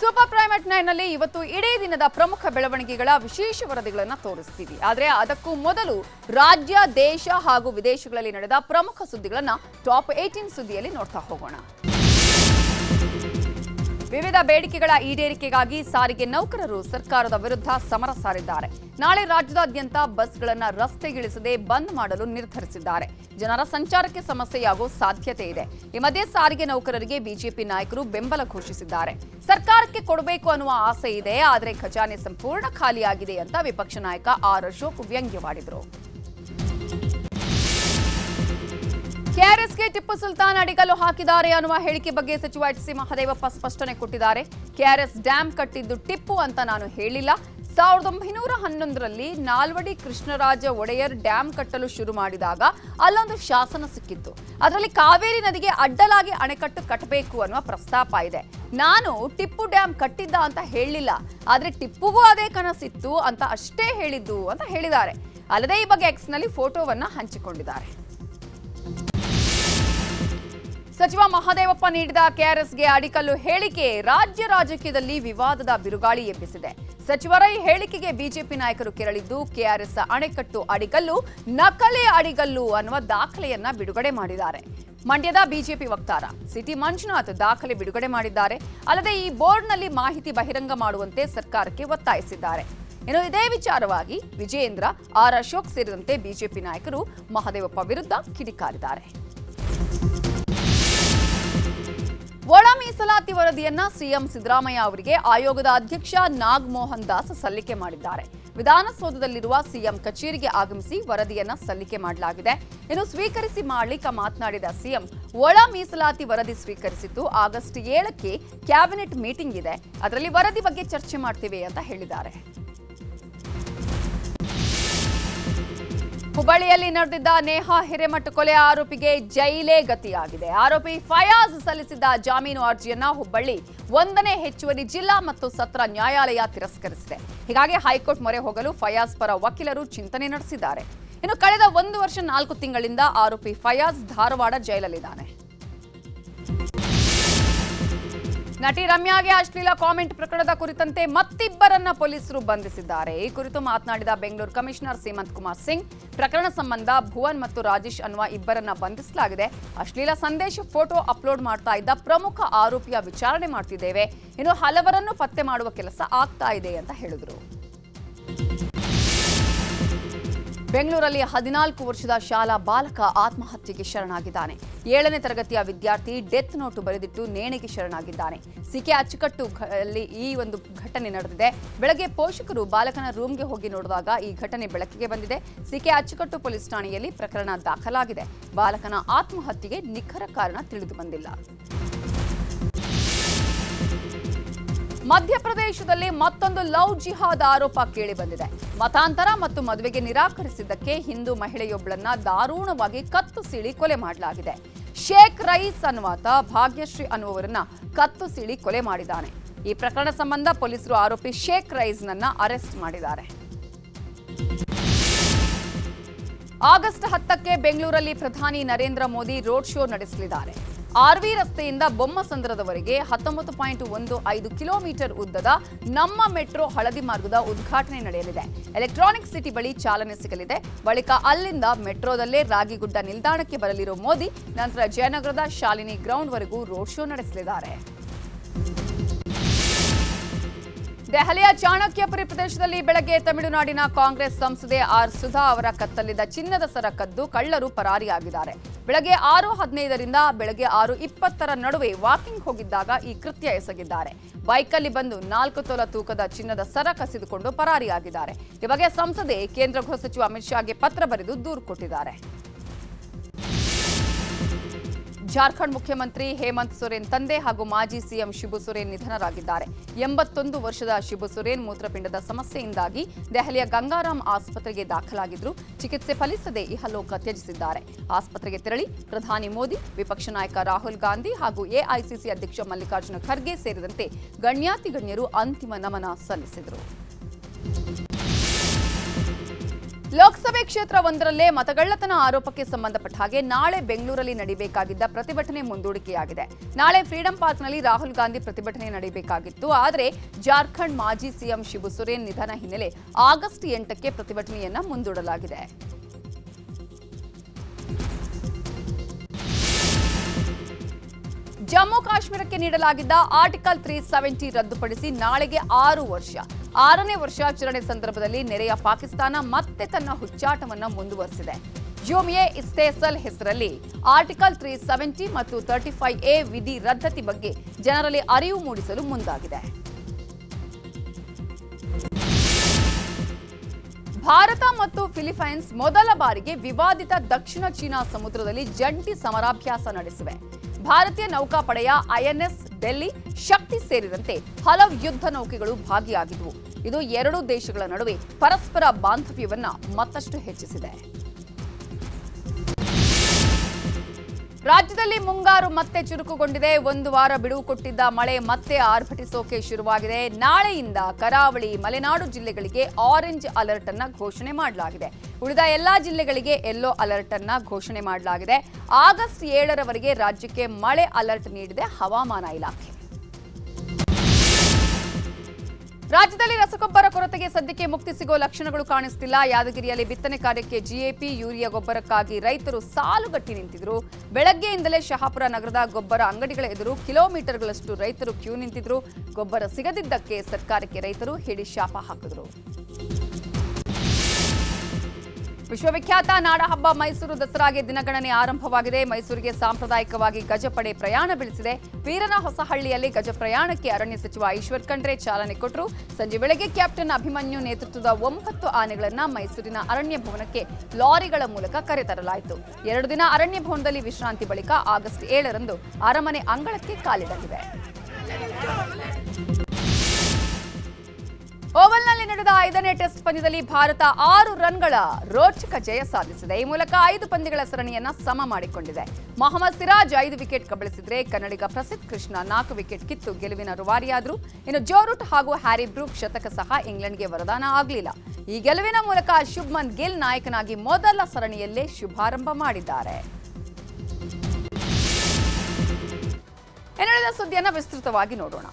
Super prime primate ನೈನ್ನಲ್ಲಿ ಇವತ್ತು ಇಡೀ ದಿನದ ಪ್ರಮುಖ ಬೆಳವಣಿಗೆಗಳ ವಿಶೇಷ ವರದಿಗಳನ್ನು ತೋರಿಸ್ತೀವಿ. ಆದರೆ ಅದಕ್ಕೂ ಮೊದಲು ರಾಜ್ಯ, ದೇಶ ಹಾಗೂ ವಿದೇಶಗಳಲ್ಲಿ ನಡೆದ ಪ್ರಮುಖ ಸುದ್ದಿಗಳನ್ನು ಟಾಪ್ ಏಯ್ಟೀನ್ ಸುದ್ದಿಯಲ್ಲಿ ನೋಡ್ತಾ ಹೋಗೋಣ. ವಿವಿಧ ಬೇಡಿಕೆಗಳ ಈಡೇರಿಕೆಗಾಗಿ ಸಾರಿಗೆ ನೌಕರರು ಸರ್ಕಾರದ ವಿರುದ್ಧ ಸಮರ ಸಾರಿದ್ದಾರೆ. ನಾಳೆ ರಾಜ್ಯದಾದ್ಯಂತ ಬಸ್ಗಳನ್ನು ರಸ್ತೆಗಿಳಿಸದೆ ಬಂದ್ ಮಾಡಲು ನಿರ್ಧರಿಸಿದ್ದಾರೆ. ಜನರ ಸಂಚಾರಕ್ಕೆ ಸಮಸ್ಯೆಯಾಗೋ ಸಾಧ್ಯತೆ ಇದೆ. ಈ ಮಧ್ಯೆ ಸಾರಿಗೆ ನೌಕರರಿಗೆ ಬಿಜೆಪಿ ನಾಯಕರು ಬೆಂಬಲ ಘೋಷಿಸಿದ್ದಾರೆ. ಸರ್ಕಾರಕ್ಕೆ ಕೊಡಬೇಕು ಅನ್ನುವ ಆಸೆ ಇದೆ, ಆದರೆ ಖಜಾನೆ ಸಂಪೂರ್ಣ ಖಾಲಿಯಾಗಿದೆ ಅಂತ ವಿಪಕ್ಷ ನಾಯಕ ಆರ್ ಅಶೋಕ್ ವ್ಯಂಗ್ಯವಾಡಿದರು. ಕೆಆರ್ಎಸ್ಗೆ ಟಿಪ್ಪು ಸುಲ್ತಾನ್ ಅಡಿಗಲ್ಲು ಹಾಕಿದ್ದಾರೆ ಅನ್ನುವ ಹೇಳಿಕೆ ಬಗ್ಗೆ ಸಚಿವ ಎಚ್ ಸಿ ಮಹದೇವಪ್ಪ ಸ್ಪಷ್ಟನೆ ಕೊಟ್ಟಿದ್ದಾರೆ. ಕೆಆರ್ಎಸ್ ಡ್ಯಾಂ ಕಟ್ಟಿದ್ದು ಟಿಪ್ಪು ಅಂತ ನಾನು ಹೇಳಿಲ್ಲ. ಸಾವಿರದ ಒಂಬೈನೂರ ಹನ್ನೊಂದರಲ್ಲಿ ನಾಲ್ವಡಿ ಕೃಷ್ಣರಾಜ ಒಡೆಯರ್ ಡ್ಯಾಂ ಕಟ್ಟಲು ಶುರು ಮಾಡಿದಾಗ ಅಲ್ಲೊಂದು ಶಾಸನ ಸಿಕ್ಕಿತ್ತು. ಅದರಲ್ಲಿ ಕಾವೇರಿ ನದಿಗೆ ಅಡ್ಡಲಾಗಿ ಅಣೆಕಟ್ಟು ಕಟ್ಟಬೇಕು ಅನ್ನುವ ಪ್ರಸ್ತಾಪ ಇದೆ. ನಾನು ಟಿಪ್ಪು ಡ್ಯಾಂ ಕಟ್ಟಿದ್ದ ಅಂತ ಹೇಳಿಲ್ಲ. ಆದರೆ ಟಿಪ್ಪುಗೂ ಅದೇ ಕನಸಿತ್ತು ಅಂತ ಅಷ್ಟೇ ಹೇಳಿದ್ದು ಅಂತ ಹೇಳಿದ್ದಾರೆ. ಅಲ್ಲದೆ ಈ ಬಗ್ಗೆ ಎಕ್ಸ್ನಲ್ಲಿ ಫೋಟೋವನ್ನು ಹಂಚಿಕೊಂಡಿದ್ದಾರೆ. ಸಚಿವ ಮಹದೇವಪ್ಪ ನೀಡಿದ ಕೆಆರ್ಎಸ್ಗೆ ಅಡಿಕಲ್ಲು ಹೇಳಿಕೆ ರಾಜ್ಯ ರಾಜಕೀಯದಲ್ಲಿ ವಿವಾದದ ಬಿರುಗಾಳಿ ಎಬ್ಬಿಸಿದೆ. ಸಚಿವರ ಈ ಹೇಳಿಕೆಗೆ ಬಿಜೆಪಿ ನಾಯಕರು ಕೆರಳಿದ್ದು, ಕೆಆರ್ಎಸ್ ಅಣೆಕಟ್ಟು ಅಡಿಗಲ್ಲು, ನಕಲಿ ಅಡಿಗಲ್ಲು ಅನ್ನುವ ದಾಖಲೆಯನ್ನ ಬಿಡುಗಡೆ ಮಾಡಿದ್ದಾರೆ. ಮಂಡ್ಯದ ಬಿಜೆಪಿ ವಕ್ತಾರ ಸಿಟಿ ಮಂಜುನಾಥ್ ದಾಖಲೆ ಬಿಡುಗಡೆ ಮಾಡಿದ್ದಾರೆ. ಅಲ್ಲದೆ ಈ ಬೋರ್ಡ್ನಲ್ಲಿ ಮಾಹಿತಿ ಬಹಿರಂಗ ಮಾಡುವಂತೆ ಸರ್ಕಾರಕ್ಕೆ ಒತ್ತಾಯಿಸಿದ್ದಾರೆ. ಇನ್ನು ಇದೇ ವಿಚಾರವಾಗಿ ವಿಜಯೇಂದ್ರ, ಆರ್ ಅಶೋಕ್ ಸೇರಿದಂತೆ ಬಿಜೆಪಿ ನಾಯಕರು ಮಹದೇವಪ್ಪ ವಿರುದ್ಧ ಕಿಡಿಕಾರಿದ್ದಾರೆ. ಒಳ ಮೀಸಲಾತಿ ವರದಿಯನ್ನ ಸಿಎಂ ಸಿದ್ದರಾಮಯ್ಯ ಅವರಿಗೆ ಆಯೋಗದ ಅಧ್ಯಕ್ಷ ನಾಗಮೋಹನ್ ದಾಸ್ ಸಲ್ಲಿಕೆ ಮಾಡಿದ್ದಾರೆ. ವಿಧಾನಸೌಧದಲ್ಲಿರುವ ಸಿಎಂ ಕಚೇರಿಗೆ ಆಗಮಿಸಿ ವರದಿಯನ್ನ ಸಲ್ಲಿಕೆ ಮಾಡಲಾಗಿದೆ. ಇನ್ನು ಸ್ವೀಕರಿಸಿ ಮಾಡ್ಲಿಕ್ಕ ಮಾತನಾಡಿದ ಸಿಎಂ, ಒಳ ಮೀಸಲಾತಿ ವರದಿ ಸ್ವೀಕರಿಸಿದ್ದು ಆಗಸ್ಟ್ ಏಳಕ್ಕೆ ಕ್ಯಾಬಿನೆಟ್ ಮೀಟಿಂಗ್ ಇದೆ. ಅದರಲ್ಲಿ ವರದಿ ಬಗ್ಗೆ ಚರ್ಚೆ ಮಾಡ್ತೀವಿ ಅಂತ ಹೇಳಿದ್ದಾರೆ. ಹುಬ್ಬಳ್ಳಿಯಲ್ಲಿ ನಡೆದಿದ್ದ ನೇಹಾ ಹಿರೇಮಠ ಕೊಲೆ ಆರೋಪಿಗೆ ಜೈಲೇ ಗತಿಯಾಗಿದೆ. ಆರೋಪಿ ಫಯಾಜ್ ಸಲ್ಲಿಸಿದ್ದ ಜಾಮೀನು ಅರ್ಜಿಯನ್ನ ಹುಬ್ಬಳ್ಳಿ ಒಂದನೇ ಹೆಚ್ಚುವರಿ ಜಿಲ್ಲಾ ಮತ್ತು ಸತ್ರ ನ್ಯಾಯಾಲಯ ತಿರಸ್ಕರಿಸಿದೆ. ಹೀಗಾಗಿ ಹೈಕೋರ್ಟ್ ಮೊರೆ ಹೋಗಲು ಫಯಾಜ್ ಪರ ವಕೀಲರು ಚಿಂತನೆ ನಡೆಸಿದ್ದಾರೆ. ಇನ್ನು ಕಳೆದ ಒಂದು ವರ್ಷ ನಾಲ್ಕು ತಿಂಗಳಿಂದ ಆರೋಪಿ ಫಯಾಜ್ ಧಾರವಾಡ ಜೈಲಲ್ಲಿದ್ದಾನೆ. ನಟಿ ರಮ್ಯಾಗೆ ಅಶ್ಲೀಲ ಕಾಮೆಂಟ್ ಪ್ರಕರಣದ ಕುರಿತಂತೆ ಮತ್ತಿಬ್ಬರನ್ನ ಪೊಲೀಸರು ಬಂಧಿಸಿದ್ದಾರೆ. ಈ ಕುರಿತು ಮಾತನಾಡಿದ ಬೆಂಗಳೂರು ಕಮಿಷನರ್ ಸೀಮಂತ್ ಕುಮಾರ್ ಸಿಂಗ್, ಪ್ರಕರಣ ಸಂಬಂಧ ಭುವನ್ ಮತ್ತು ರಾಜೇಶ್ ಅನ್ನುವ ಇಬ್ಬರನ್ನ ಬಂಧಿಸಲಾಗಿದೆ. ಅಶ್ಲೀಲ ಸಂದೇಶ ಫೋಟೋ ಅಪ್ಲೋಡ್ ಮಾಡ್ತಾ ಇದ್ದ ಪ್ರಮುಖ ಆರೋಪಿಯ ವಿಚಾರಣೆ ಮಾಡ್ತಿದ್ದೇವೆ. ಇನ್ನು ಹಲವರನ್ನು ಪತ್ತೆ ಮಾಡುವ ಕೆಲಸ ಆಗ್ತಾ ಇದೆ ಅಂತ ಹೇಳಿದರು. ಬೆಂಗಳೂರಲ್ಲಿ ಹದಿನಾಲ್ಕು ವರ್ಷದ ಶಾಲಾ ಬಾಲಕ ಆತ್ಮಹತ್ಯೆಗೆ ಶರಣಾಗಿದ್ದಾನೆ. ಏಳನೇ ತರಗತಿಯ ವಿದ್ಯಾರ್ಥಿ ಡೆತ್ ನೋಟು ಬರೆದಿಟ್ಟು ನೇಣಿಗೆ ಶರಣಾಗಿದ್ದಾನೆ. ಸಿಕೆ ಅಚ್ಚುಕಟ್ಟು ಅಲ್ಲಿ ಈ ಒಂದು ಘಟನೆ ನಡೆದಿದೆ. ಬೆಳಗ್ಗೆ ಪೋಷಕರು ಬಾಲಕನ ರೂಮ್ಗೆ ಹೋಗಿ ನೋಡಿದಾಗ ಈ ಘಟನೆ ಬೆಳಕಿಗೆ ಬಂದಿದೆ. ಸಿಕೆ ಅಚ್ಚುಕಟ್ಟು ಪೊಲೀಸ್ ಠಾಣೆಯಲ್ಲಿ ಪ್ರಕರಣ ದಾಖಲಾಗಿದೆ. ಬಾಲಕನ ಆತ್ಮಹತ್ಯೆಗೆ ನಿಖರ ಕಾರಣ ತಿಳಿದು ಬಂದಿಲ್ಲ. ಮಧ್ಯಪ್ರದೇಶದಲ್ಲಿ ಮತ್ತೊಂದು ಲವ್ ಜಿಹಾದ್ ಆರೋಪ ಕೇಳಿಬಂದಿದೆ ಮತಾಂತರ ಮತ್ತು ಮದುವೆಗೆ ನಿರಾಕರಿಸಿದ್ದಕ್ಕೆ ಹಿಂದೂ ಮಹಿಳೆಯೊಬ್ಬಳನ್ನ ದಾರುಣವಾಗಿ ಕತ್ತು ಸೀಳಿ ಕೊಲೆ ಮಾಡಲಾಗಿದೆ. ಶೇಖ್ ರೈಸ್ ಅನ್ವಾತ ಭಾಗ್ಯಶ್ರೀ ಅನ್ನುವರನ್ನ ಕತ್ತು ಸೀಳಿ ಕೊಲೆ ಮಾಡಿದ್ದಾನೆ. ಈ ಪ್ರಕರಣ ಸಂಬಂಧ ಪೊಲೀಸರು ಆರೋಪಿ ಶೇಖ್ ರೈಸ್ನನ್ನ ಅರೆಸ್ಟ್ ಮಾಡಿದ್ದಾರೆ. ಆಗಸ್ಟ್ ಹತ್ತಕ್ಕೆ ಬೆಂಗಳೂರಲ್ಲಿ ಪ್ರಧಾನಿ ನರೇಂದ್ರ ಮೋದಿ ರೋಡ್ ಶೋ ನಡೆಸಲಿದ್ದಾರೆ. ಆರ್ವಿ ರಸ್ತೆಯಿಂದ ಬೊಮ್ಮಸಂದ್ರದವರೆಗೆ ಹತ್ತೊಂಬತ್ತು ಪಾಯಿಂಟ್ ಒಂದು ಐದು ಕಿಲೋಮೀಟರ್ ಉದ್ದದ ನಮ್ಮ ಮೆಟ್ರೋ ಹಳದಿ ಮಾರ್ಗದ ಉದ್ಘಾಟನೆ ನಡೆಯಲಿದೆ. ಎಲೆಕ್ಟ್ರಾನಿಕ್ ಸಿಟಿ ಬಳಿ ಚಾಲನೆ ಸಿಗಲಿದೆ. ಬಳಿಕ ಅಲ್ಲಿಂದ ಮೆಟ್ರೋದಲ್ಲೇ ರಾಗಿಗುಡ್ಡ ನಿಲ್ದಾಣಕ್ಕೆ ಬರಲಿರುವ ಮೋದಿ, ನಂತರ ಜಯನಗರದ ಶಾಲಿನಿ ಗ್ರೌಂಡ್ವರೆಗೂ ರೋಡ್ ಶೋ ನಡೆಸಲಿದ್ದಾರೆ. ದೆಹಲಿಯ ಚಾಣಕ್ಯಪುರಿ ಪ್ರದೇಶದಲ್ಲಿ ಬೆಳಗ್ಗೆ ತಮಿಳುನಾಡಿನ ಕಾಂಗ್ರೆಸ್ ಸಂಸದೆ ಆರ್ ಸುಧಾ ಅವರ ಕತ್ತಲ್ಲಿದ್ದ ಚಿನ್ನದ ಸರ ಕದ್ದು ಕಳ್ಳರು ಪರಾರಿಯಾಗಿದ್ದಾರೆ. ಬೆಳಗ್ಗೆ ಆರು ಹದಿನೈದರಿಂದ ಬೆಳಗ್ಗೆ ಆರು ಇಪ್ಪತ್ತರ ನಡುವೆ ವಾಕಿಂಗ್ ಹೋಗಿದ್ದಾಗ ಈ ಕೃತ್ಯ ಎಸಗಿದ್ದಾರೆ. ಬೈಕಲ್ಲಿ ಬಂದು ನಾಲ್ಕು ತೊಲ ತೂಕದ ಚಿನ್ನದ ಸರ ಕಸಿದುಕೊಂಡು ಪರಾರಿಯಾಗಿದ್ದಾರೆ. ಈ ಬಗ್ಗೆ ಸಂಸದೆ, ಕೇಂದ್ರ ಗೃಹ ಸಚಿವ ಅಮಿತ್ ಶಾಗೆ ಪತ್ರ ಬರೆದು ದೂರು ಕೊಟ್ಟಿದ್ದಾರೆ. ಜಾರ್ಖಂಡ್ ಮುಖ್ಯಮಂತ್ರಿ ಹೇಮಂತ್ ಸೊರೇನ್ ತಂದೆ ಹಾಗೂ ಮಾಜಿ ಸಿಎಂ ಶಿಬು ಸೊರೇನ್ ನಿಧನರಾಗಿದ್ದಾರೆ. ಎಂಬತ್ತೊಂದು ವರ್ಷದ ಶಿಬು ಸೊರೇನ್ ಮೂತ್ರಪಿಂಡದ ಸಮಸ್ಯೆಯಿಂದಾಗಿ ದೆಹಲಿಯ ಗಂಗಾರಾಮ್ ಆಸ್ಪತ್ರೆಗೆ ದಾಖಲಾಗಿದ್ರು ಚಿಕಿತ್ಸೆ ಫಲಿಸದೆ ಇಹಲೋಕ ತ್ಯಜಿಸಿದ್ದಾರೆ. ಆಸ್ಪತ್ರೆಗೆ ತೆರಳಿ ಪ್ರಧಾನಿ ಮೋದಿ, ವಿಪಕ್ಷ ನಾಯಕ ರಾಹುಲ್ ಗಾಂಧಿ ಹಾಗೂ ಎಐಸಿಸಿ ಅಧ್ಯಕ್ಷ ಮಲ್ಲಿಕಾರ್ಜುನ ಖರ್ಗೆ ಸೇರಿದಂತೆ ಗಣ್ಯಾತಿ ಗಣ್ಯರು ಅಂತಿಮ ನಮನ ಸಲ್ಲಿಸಿದರು. ಲೋಕಸಭೆ ಕ್ಷೇತ್ರ ಒಂದರಲ್ಲೇ ಮತಗಳ್ಳತನ ಆರೋಪಕ್ಕೆ ಸಂಬಂಧಪಟ್ಟ ಹಾಗೆ ನಾಳೆ ಬೆಂಗಳೂರಲ್ಲಿ ನಡೆಯಬೇಕಾಗಿದ್ದ ಪ್ರತಿಭಟನೆ ಮುಂದೂಡಿಕೆಯಾಗಿದೆ. ನಾಳೆ ಫ್ರೀಡಂ ಪಾರ್ಕ್ನಲ್ಲಿ ರಾಹುಲ್ ಗಾಂಧಿ ಪ್ರತಿಭಟನೆ ನಡೆಯಬೇಕಾಗಿತ್ತು ಆದರೆ ಜಾರ್ಖಂಡ್ ಮಾಜಿ ಸಿಎಂ ಶಿಬು ಸೊರೇನ್ ನಿಧನ ಹಿನ್ನೆಲೆ ಆಗಸ್ಟ್ ಎಂಟಕ್ಕೆ ಪ್ರತಿಭಟನೆಯನ್ನ ಮುಂದೂಡಲಾಗಿದೆ. ಜಮ್ಮು ಕಾಶ್ಮೀರಕ್ಕೆ ನೀಡಲಾಗಿದ್ದ ಆರ್ಟಿಕಲ್ ತ್ರೀ ಸೆವೆಂಟಿ ರದ್ದುಪಡಿಸಿ ನಾಳೆಗೆ ಆರು ವರ್ಷ. ಆರನೇ ವರ್ಷಾಚರಣೆ ಸಂದರ್ಭದಲ್ಲಿ ನೆರೆಯ ಪಾಕಿಸ್ತಾನ ಮತ್ತೆ ತನ್ನ ಹುಚ್ಚಾಟವನ್ನು ಮುಂದುವರೆಸಿದೆ. ಜೋಮಿಯೆ ಇಸ್ತೇಸಲ್ ಹೆಸರಲ್ಲಿ ಆರ್ಟಿಕಲ್ ತ್ರೀ ಸೆವೆಂಟಿ ಮತ್ತು ತರ್ಟಿ ಫೈವ್ ಎ ವಿಧಿ ರದ್ದತಿ ಬಗ್ಗೆ ಜನರಲ್ಲಿ ಅರಿವು ಮೂಡಿಸಲು ಮುಂದಾಗಿದೆ. ಭಾರತ ಮತ್ತು ಫಿಲಿಪೈನ್ಸ್ ಮೊದಲ ಬಾರಿಗೆ ವಿವಾದಿತ ದಕ್ಷಿಣ ಚೀನಾ ಸಮುದ್ರದಲ್ಲಿ ಜಂಟಿ ಸಮರಾಭ್ಯಾಸ ನಡೆಸಿವೆ. ಭಾರತೀಯ ನೌಕಾಪಡೆಯ ಐಎನ್ಎಸ್ ಡೆಲ್ಲಿ ಶಕ್ತಿ ಸೇರಿದಂತೆ ಹಲವು ಯುದ್ಧ ನೌಕೆಗಳು ಭಾಗಿಯಾಗಿದ್ದವು ಇದು ಎರಡೂ ದೇಶಗಳ ನಡುವೆ ಪರಸ್ಪರ ಬಾಂಧವ್ಯವನ್ನು ಮತ್ತಷ್ಟು ಹೆಚ್ಚಿಸಿದೆ. ರಾಜ್ಯದಲ್ಲಿ ಮುಂಗಾರು ಮತ್ತೆ ಚುರುಕುಗೊಂಡಿದೆ. ಒಂದು ವಾರ ಬಿಡುವು ಕೊಟ್ಟಿದ್ದ ಮಳೆ ಮತ್ತೆ ಆರ್ಭಟಿಸೋಕೆ ಶುರುವಾಗಿದೆ. ನಾಳೆಯಿಂದ ಕರಾವಳಿ, ಮಲೆನಾಡು ಜಿಲ್ಲೆಗಳಿಗೆ ಆರೆಂಜ್ ಅಲರ್ಟ್ ಅನ್ನ ಘೋಷಣೆ ಮಾಡಲಾಗಿದೆ. ಉಳಿದ ಎಲ್ಲಾ ಜಿಲ್ಲೆಗಳಿಗೆ ಯೆಲ್ಲೋ ಅಲರ್ಟ್ ಅನ್ನ ಘೋಷಣೆ ಮಾಡಲಾಗಿದೆ. ಆಗಸ್ಟ್ ಏಳರವರೆಗೆ ರಾಜ್ಯಕ್ಕೆ ಮಳೆ ಅಲರ್ಟ್ ನೀಡಿದೆ ಹವಾಮಾನ ಇಲಾಖೆ. ರಾಜ್ಯದಲ್ಲಿ ರಸಗೊಬ್ಬರ ಕೊರತೆಗೆ ಸದ್ಯಕ್ಕೆ ಮುಕ್ತಿ ಸಿಗೋ ಲಕ್ಷಣಗಳು ಕಾಣಿಸ್ತಿಲ್ಲ. ಯಾದಗಿರಿಯಲ್ಲಿ ಬಿತ್ತನೆ ಕಾರ್ಯಕ್ಕೆ ಜಿಎಪಿ ಯೂರಿಯಾ ಗೊಬ್ಬರಕ್ಕಾಗಿ ರೈತರು ಸಾಲುಗಟ್ಟಿ ನಿಂತಿದ್ರು. ಬೆಳಗ್ಗೆಯಿಂದಲೇ ಶಹಾಪುರ ನಗರದ ಗೊಬ್ಬರ ಅಂಗಡಿಗಳ ಎದುರು ಕಿಲೋಮೀಟರ್ಗಳಷ್ಟು ರೈತರು ಕ್ಯೂ ನಿಂತಿದ್ರು. ಗೊಬ್ಬರ ಸಿಗದಿದ್ದಕ್ಕೆ ಸರ್ಕಾರಕ್ಕೆ ರೈತರು ಹಿಡಿ ಶಾಪ ಹಾಕಿದ್ರು. ವಿಶ್ವವಿಖ್ಯಾತ ನಾಡಹಬ್ಬ ಮೈಸೂರು ದಸರಾಗೆ ದಿನಗಣನೆ ಆರಂಭವಾಗಿದೆ. ಮೈಸೂರಿಗೆ ಸಾಂಪ್ರದಾಯಿಕವಾಗಿ ಗಜಪಡೆ ಪ್ರಯಾಣ ಬೆಳೆಸಿದೆ. ವೀರನ ಹೊಸಹಳ್ಳಿಯಲ್ಲಿ ಗಜ ಪ್ರಯಾಣಕ್ಕೆ ಅರಣ್ಯ ಸಚಿವ ಈಶ್ವರ್ ಖಂಡ್ರೆ ಚಾಲನೆ ಕೊಟ್ಟರು. ಸಂಜೆ ಬೆಳಗ್ಗೆ ಕ್ಯಾಪ್ಟನ್ ಅಭಿಮನ್ಯು ನೇತೃತ್ವದ ಒಂಬತ್ತು ಆನೆಗಳನ್ನು ಮೈಸೂರಿನ ಅರಣ್ಯ ಭವನಕ್ಕೆ ಲಾರಿಗಳ ಮೂಲಕ ಕರೆತರಲಾಯಿತು. ಎರಡು ದಿನ ಅರಣ್ಯ ಭವನದಲ್ಲಿ ವಿಶ್ರಾಂತಿ ಬಳಿಕ ಆಗಸ್ಟ್ ಏಳರಂದು ಅರಮನೆ ಅಂಗಳಕ್ಕೆ ಕಾಲಿಡಲಿವೆ ಓವಲ್ನಲ್ಲಿ ನಡೆದ ಐದನೇ ಟೆಸ್ಟ್ ಪಂದ್ಯದಲ್ಲಿ ಭಾರತ ಆರು ರನ್ಗಳ ರೋಚಕ ಜಯ ಸಾಧಿಸಿದೆ. ಈ ಮೂಲಕ ಐದು ಪಂದ್ಯಗಳ ಸರಣಿಯನ್ನ ಸಮ ಮಾಡಿಕೊಂಡಿದೆ. ಮೊಹಮ್ಮದ್ ಸಿರಾಜ್ ಐದು ವಿಕೆಟ್ ಕಬಳಿಸಿದ್ರೆ ಕನ್ನಡಿಗ ಪ್ರಸಿದ್ಧ ಕೃಷ್ಣ ನಾಲ್ಕು ವಿಕೆಟ್ ಕಿತ್ತು ಗೆಲುವಿನ ರುವಾರಿಯಾದ್ರು. ಇನ್ನು ಜೋರುಟ್ ಹಾಗೂ ಹ್ಯಾರಿ ಬ್ರೂಕ್ ಶತಕ ಸಹ ಇಂಗ್ಲೆಂಡ್ಗೆ ವರದಾನ ಆಗಲಿಲ್ಲ. ಈ ಗೆಲುವಿನ ಮೂಲಕ ಶುಭ್ಮನ್ ಗಿಲ್ ನಾಯಕನಾಗಿ ಮೊದಲ ಸರಣಿಯಲ್ಲೇ ಶುಭಾರಂಭ ಮಾಡಿದ್ದಾರೆ. ಇನ್ನುಳಿದ ಸುದ್ದಿಯನ್ನ ವಿಸ್ತೃತವಾಗಿ ನೋಡೋಣ.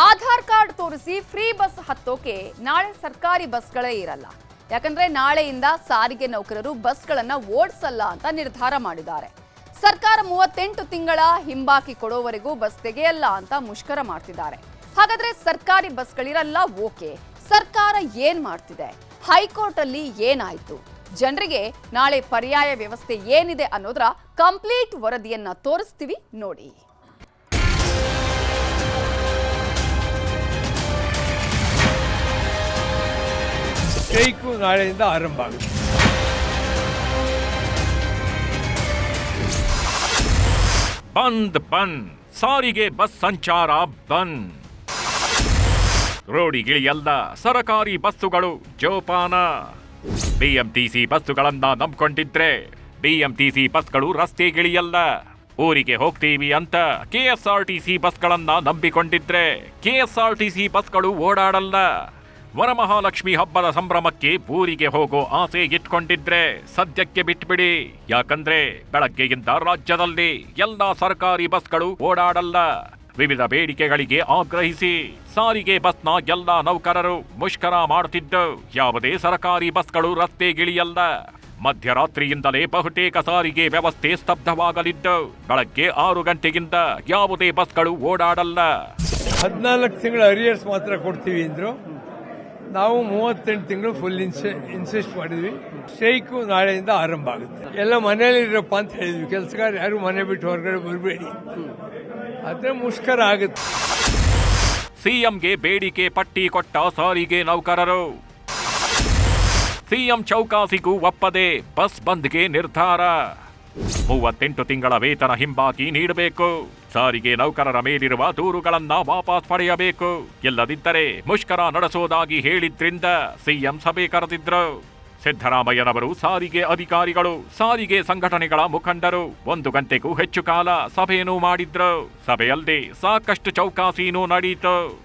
ಆಧಾರ್ ಕಾರ್ಡ್ ತೋರಿಸಿ ಫ್ರೀ ಬಸ್ ಹತ್ತೋಕೆ ನಾಳೆ ಸರ್ಕಾರಿ ಬಸ್ಗಳೇ ಇರಲ್ಲ. ಯಾಕಂದ್ರೆ ನಾಳೆಯಿಂದ ಸಾರಿಗೆ ನೌಕರರು ಬಸ್ಗಳನ್ನ ಓಡಿಸಲ್ಲ ಅಂತ ನಿರ್ಧಾರ ಮಾಡಿದ್ದಾರೆ. ಸರ್ಕಾರ ಮೂವತ್ತೆಂಟು ತಿಂಗಳ ಹಿಂಬಾಕಿ ಕೊಡೋವರೆಗೂ ಬಸ್ ತೆಗೆಯಲ್ಲ ಅಂತ ಮುಷ್ಕರ ಮಾಡ್ತಿದ್ದಾರೆ. ಹಾಗಾದ್ರೆ ಸರ್ಕಾರಿ ಬಸ್ಗಳಿರಲ್ಲ ಓಕೆ. ಸರ್ಕಾರ ಏನ್ ಮಾಡ್ತಿದೆ? ಹೈಕೋರ್ಟ್ ಅಲ್ಲಿ ಏನಾಯ್ತು? ಜನರಿಗೆ ನಾಳೆ ಪರ್ಯಾಯ ವ್ಯವಸ್ಥೆ ಏನಿದೆ ಅನ್ನೋದ್ರ ಕಂಪ್ಲೀಟ್ ವರದಿಯನ್ನ ತೋರಿಸ್ತೀವಿ ನೋಡಿ. ಸ್ಟ್ರೈಕು ನಾಳೆಯಿಂದ ಆರಂಭ ಆಗುತ್ತೆ. ಬಂದ್ ಬಂದ್ ಸಾರಿಗೆ ಬಸ್ ಸಂಚಾರ ಬಂದ್. ರೋಡಿಗಿಳಿಯಲ್ಲ ಸರಕಾರಿ ಬಸ್ಸುಗಳು ಜೋಪಾನ. ಬಿಎಂಟಿಸಿ ಬಸ್ಸುಗಳನ್ನ ನಂಬ್ಕೊಂಡಿದ್ರೆ ಬಿಎಂಟಿಸಿ ಬಸ್ಗಳು ರಸ್ತೆಗಿಳಿಯಲ್ಲ ಊರಿಗೆ ಹೋಗ್ತೀವಿ ಅಂತ ಕೆಎಸ್ಆರ್ಟಿಸಿ ಬಸ್ಗಳನ್ನ ನಂಬಿಕೊಂಡಿದ್ರೆ ಕೆಎಸ್ಆರ್ಟಿಸಿ ಬಸ್ಗಳು ಓಡಾಡಲ್ಲ. ವರಮಹಾಲಕ್ಷ್ಮಿ ಹಬ್ಬದ ಸಂಭ್ರಮಕ್ಕೆ ಊರಿಗೆ ಹೋಗೋ ಆಸೆ ಇಟ್ಕೊಂಡಿದ್ರೆ ಸದ್ಯಕ್ಕೆ ಬಿಟ್ಬಿಡಿ. ಯಾಕಂದ್ರೆ ಬೆಳಗ್ಗೆಯಿಂದ ರಾಜ್ಯದಲ್ಲಿ ಎಲ್ಲಾ ಸರ್ಕಾರಿ ಬಸ್ಗಳು ಓಡಾಡಲ್ಲ. ವಿವಿಧ ಬೇಡಿಕೆಗಳಿಗೆ ಆಗ್ರಹಿಸಿ ಸಾರಿಗೆ ಬಸ್ನ ಎಲ್ಲಾ ನೌಕರರು ಮುಷ್ಕರ ಮಾಡುತ್ತಿದ್ದು ಯಾವುದೇ ಸರ್ಕಾರಿ ಬಸ್ಗಳು ರಸ್ತೆಗಿಳಿಯಲ್ಲ ಮಧ್ಯರಾತ್ರಿಯಿಂದಲೇ ಬಹುತೇಕ ಸಾರಿಗೆ ವ್ಯವಸ್ಥೆ ಸ್ತಬ್ಧವಾಗಲಿದ್ದು. ಬೆಳಗ್ಗೆ ಆರು ಗಂಟೆಗಿಂತ ಯಾವುದೇ ಬಸ್ಗಳು ಓಡಾಡಲ್ಲ. ಹದಿನಾಲ್ಕು ತಿಂಗಳ ಅರಿಯರ್ಸ್ ಮಾತ್ರ ಕೊಡ್ತೀವಿ ಅಂದ್ರು. ನಾವು ಮೂವತ್ತೆಂಟು ತಿಂಗಳು ಫುಲ್ ಇನ್ಸಿಸ್ಟ್ ಮಾಡಿದ್ವಿ. ಸ್ಟ್ರೈಕು ನಾಳೆಯಿಂದ ಆರಂಭ ಆಗುತ್ತೆ. ಎಲ್ಲ ಇರಪ್ಪ ಅಂತ ಹೇಳಿದ್ವಿ. ಕೆಲಸಗಾರ ಯಾರು ಮನೆ ಬಿಟ್ಟು ಹೊರಗಡೆ ಬರಬೇಡಿ. ಅದೇ ಮುಷ್ಕರ ಆಗುತ್ತೆ. ಸಿಎಂಗೆ ಬೇಡಿಕೆ ಪಟ್ಟಿ ಕೊಟ್ಟ ಸಾರಿಗೆ ನೌಕರರು. ಸಿಎಂ ಚೌಕಾಸಿಗೂ ಒಪ್ಪದೆ ಬಸ್ ಬಂದ್ಗೆ ನಿರ್ಧಾರ. ಮೂವತ್ತೆಂಟು ತಿಂಗಳ ವೇತನ ಹಿಂಬಾಕಿ ನೀಡಬೇಕು. ಸಾರಿಗೆ ನೌಕರರ ಮೇಲಿರುವ ದೂರುಗಳನ್ನ ವಾಪಸ್ ಪಡೆಯಬೇಕು. ಇಲ್ಲದಿದ್ದರೆ ಮುಷ್ಕರ ನಡೆಸೋದಾಗಿ ಹೇಳಿದ್ರಿಂದ ಸಿಎಂ ಸಭೆ ಕರೆದಿದ್ರು. ಸಿದ್ದರಾಮಯ್ಯನವರು ಸಾರಿಗೆ ಅಧಿಕಾರಿಗಳು, ಸಾರಿಗೆ ಸಂಘಟನೆಗಳ ಮುಖಂಡರು ಒಂದು ಗಂಟೆಗೂ ಹೆಚ್ಚು ಕಾಲ ಸಭೆಯನ್ನು ಮಾಡಿದ್ರು. ಸಭೆಯಲ್ಲಿ ಸಾಕಷ್ಟು ಚೌಕಾಸಿನೂ ನಡೆಯಿತು.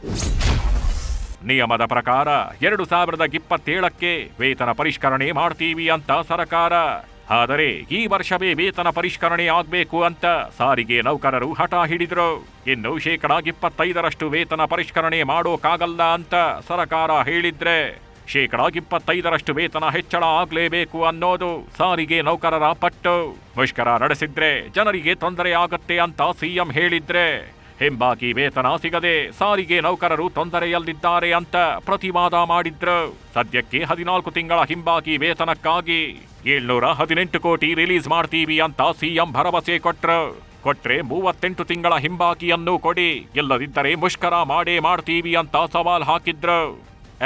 ನಿಯಮದ ಪ್ರಕಾರ ಎರಡು ಸಾವಿರದ ಇಪ್ಪತ್ತೇಳಕ್ಕೆ ವೇತನ ಪರಿಷ್ಕರಣೆ ಮಾಡ್ತೀವಿ ಅಂತ ಸರ್ಕಾರ. ಆದರೆ ಈ ವರ್ಷವೇ ವೇತನ ಪರಿಷ್ಕರಣೆ ಆಗಬೇಕು ಅಂತ ಸಾರಿಗೆ ನೌಕರರು ಹಠ ಹಿಡಿದರು. ಇನ್ನು ಶೇಕಡ ಇಪ್ಪತ್ತೈದರಷ್ಟು ವೇತನ ಪರಿಷ್ಕರಣೆ ಮಾಡೋಕ್ಕಾಗಲ್ಲ ಅಂತ ಸರಕಾರ ಹೇಳಿದ್ರೆ ಶೇಕಡ ಇಪ್ಪತ್ತೈದರಷ್ಟು ವೇತನ ಹೆಚ್ಚಳ ಆಗಲೇಬೇಕು ಅನ್ನೋದು ಸಾರಿಗೆ ನೌಕರರ ಪಟ್ಟು ಮುಷ್ಕರ ನಡೆಸಿದ್ರೆ ಜನರಿಗೆ ತೊಂದರೆ ಆಗತ್ತೆ ಅಂತ ಸಿಎಂ ಹೇಳಿದ್ರೆ. ಹಿಂಬಾಕಿ ವೇತನ ಸಿಗದೆ ಸಾರಿಗೆ ನೌಕರರು ತೊಂದರೆಯಲ್ಲಿದ್ದಾರೆ ಅಂತ ಪ್ರತಿವಾದ ಮಾಡಿದ್ರು. ಸದ್ಯಕ್ಕೆ ಹದಿನಾಲ್ಕು ತಿಂಗಳ ಹಿಂಬಾಕಿ ವೇತನಕ್ಕಾಗಿ ಏಳ್ನೂರ ಹದಿನೆಂಟು ಕೋಟಿ ರಿಲೀಸ್ ಮಾಡ್ತೀವಿ ಅಂತ ಸಿಎಂ ಭರವಸೆ ಕೊಟ್ರು. ಕೊಟ್ರೆ ಮೂವತ್ತೆಂಟು ತಿಂಗಳ ಹಿಂಬಾಕಿಯನ್ನು ಕೊಡಿ, ಇಲ್ಲದಿದ್ದರೆ ಮುಷ್ಕರ ಮಾಡೇ ಮಾಡ್ತೀವಿ ಅಂತ ಸವಾಲ್ ಹಾಕಿದ್ರು.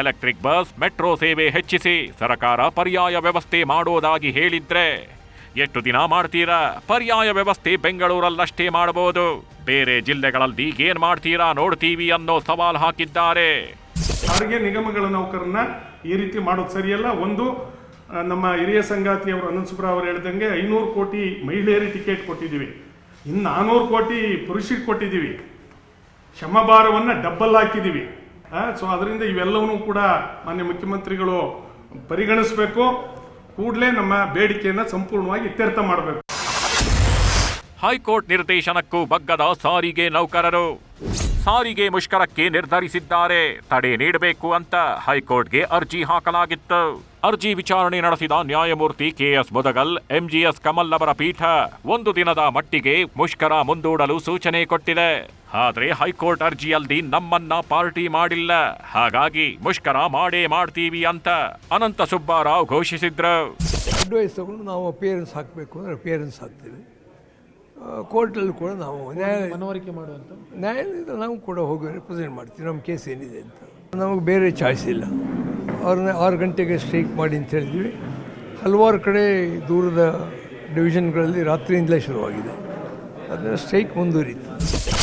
ಎಲೆಕ್ಟ್ರಿಕ್ ಬಸ್, ಮೆಟ್ರೋ ಸೇವೆ ಹೆಚ್ಚಿಸಿ ಸರಕಾರ ಪರ್ಯಾಯ ವ್ಯವಸ್ಥೆ ಮಾಡೋದಾಗಿ ಹೇಳಿದ್ರೆ ಎಷ್ಟು ದಿನ ಮಾಡ್ತೀರಾ? ಪರ್ಯಾಯ ವ್ಯವಸ್ಥೆ ಬೆಂಗಳೂರಲ್ಲಷ್ಟೇ ಮಾಡಬಹುದು. ಬೇರೆ ಜಿಲ್ಲೆಗಳಲ್ಲಿ ಏನ್ ಮಾಡ್ತೀರಾ ನೋಡ್ತೀವಿ ಅನ್ನೋ ಸವಾಲು ಹಾಕಿದ್ದಾರೆ. ಸಾರಿಗೆ ನಿಗಮಗಳ ನೌಕರನ್ನ ಈ ರೀತಿ ಮಾಡೋದು ಸರಿಯಲ್ಲ. ಒಂದು ನಮ್ಮ ಹಿರಿಯ ಸಂಗಾತಿಯವರು ಅನಂತ ಸುಬ್ರ ಅವರು ಹೇಳ್ದಂಗೆ ಐನೂರು ಕೋಟಿ ಮಹಿಳೆಯರಿಗೆ ಟಿಕೆಟ್ ಕೊಟ್ಟಿದ್ದೀವಿ. ಇನ್ನು ನಾನ್ನೂರು ಕೋಟಿ ಪುರುಷರಿಗೆ ಕೊಟ್ಟಿದ್ದೀವಿ. ಶಮಭಾರವನ್ನು ಡಬ್ಬಲ್ ಹಾಕಿದ್ದೀವಿ. ಸೊ ಅದರಿಂದ ಇವೆಲ್ಲವನ್ನೂ ಕೂಡ ಮಾನ್ಯ ಮುಖ್ಯಮಂತ್ರಿಗಳು ಪರಿಗಣಿಸಬೇಕು. ಕೂಡಲೇ ನಮ್ಮ ಬೇಡಿಕೆಯನ್ನು ಸಂಪೂರ್ಣವಾಗಿ ಇತ್ಯರ್ಥ ಮಾಡಬೇಕು. ಹೈಕೋರ್ಟ್ ನಿರ್ದೇಶನಕ್ಕೂ ಬಗ್ಗದ ಸಾರಿಗೆ ನೌಕರರು. ಸಾರಿಗೆ ಮುಷ್ಕರಕ್ಕೆ ನಿರ್ಧರಿಸಿದ್ದಾರೆ. ತಡೆ ನೀಡಬೇಕು ಅಂತ ಹೈಕೋರ್ಟ್ಗೆ ಅರ್ಜಿ ಹಾಕಲಾಗಿತ್ತು. ಅರ್ಜಿ ವಿಚಾರಣೆ ನಡೆಸಿದ ನ್ಯಾಯಮೂರ್ತಿ ಕೆಎಸ್ ಮುದಗಲ್, ಎಂಜಿಎಸ್ ಕಮಲ್ ಅವರ ಪೀಠ ಒಂದು ದಿನದ ಮಟ್ಟಿಗೆ ಮುಷ್ಕರ ಮುಂದೂಡಲು ಸೂಚನೆ ಕೊಟ್ಟಿದೆ. ಆದರೆ ಹೈಕೋರ್ಟ್ ಅರ್ಜಿಯಲ್ಲಿ ನಮ್ಮನ್ನ ಪಾರ್ಟಿ ಮಾಡಿಲ್ಲ. ಹಾಗಾಗಿ ಮುಷ್ಕರ ಮಾಡೇ ಮಾಡ್ತೀವಿ ಅಂತ ಅನಂತ ಸುಬ್ಬಾರಾವ್ ಘೋಷಿಸಿದ್ರು. ಅಡ್ವೈಸ್ ತಗೊಂಡು ನಾವು ಅಪಿಯರೆನ್ಸ್ ಹಾಕಬೇಕು ಅಂದರೆ ಅಪಿಯರೆನ್ಸ್ ಹಾಕ್ತೀವಿ. ಕೋರ್ಟಲ್ಲಿ ಕೂಡ ನಾವು ನ್ಯಾಯ ಮನವರಿಕೆ ಮಾಡುವಂಥ ನ್ಯಾಯಾಲಯದ ನಾವು ಕೂಡ ಹೋಗಿ ರೆಪ್ರೆಸೆಂಟ್ ಮಾಡ್ತೀವಿ ನಮ್ಮ ಕೇಸ್ ಏನಿದೆ ಅಂತ. ನಮಗೆ ಬೇರೆ ಚಾಯ್ಸ್ ಇಲ್ಲ. ಅವ್ರನ್ನ ಆರು ಗಂಟೆಗೆ ಸ್ಟ್ರೈಕ್ ಮಾಡಿ ಅಂತ ಹೇಳಿದ್ವಿ. ಹಲವಾರು ಕಡೆ ದೂರದ ಡಿವಿಷನ್ಗಳಲ್ಲಿ ರಾತ್ರಿಯಿಂದಲೇ ಶುರುವಾಗಿದೆ. ಅದನ್ನು ಸ್ಟ್ರೈಕ್ ಮುಂದುವರಿತು.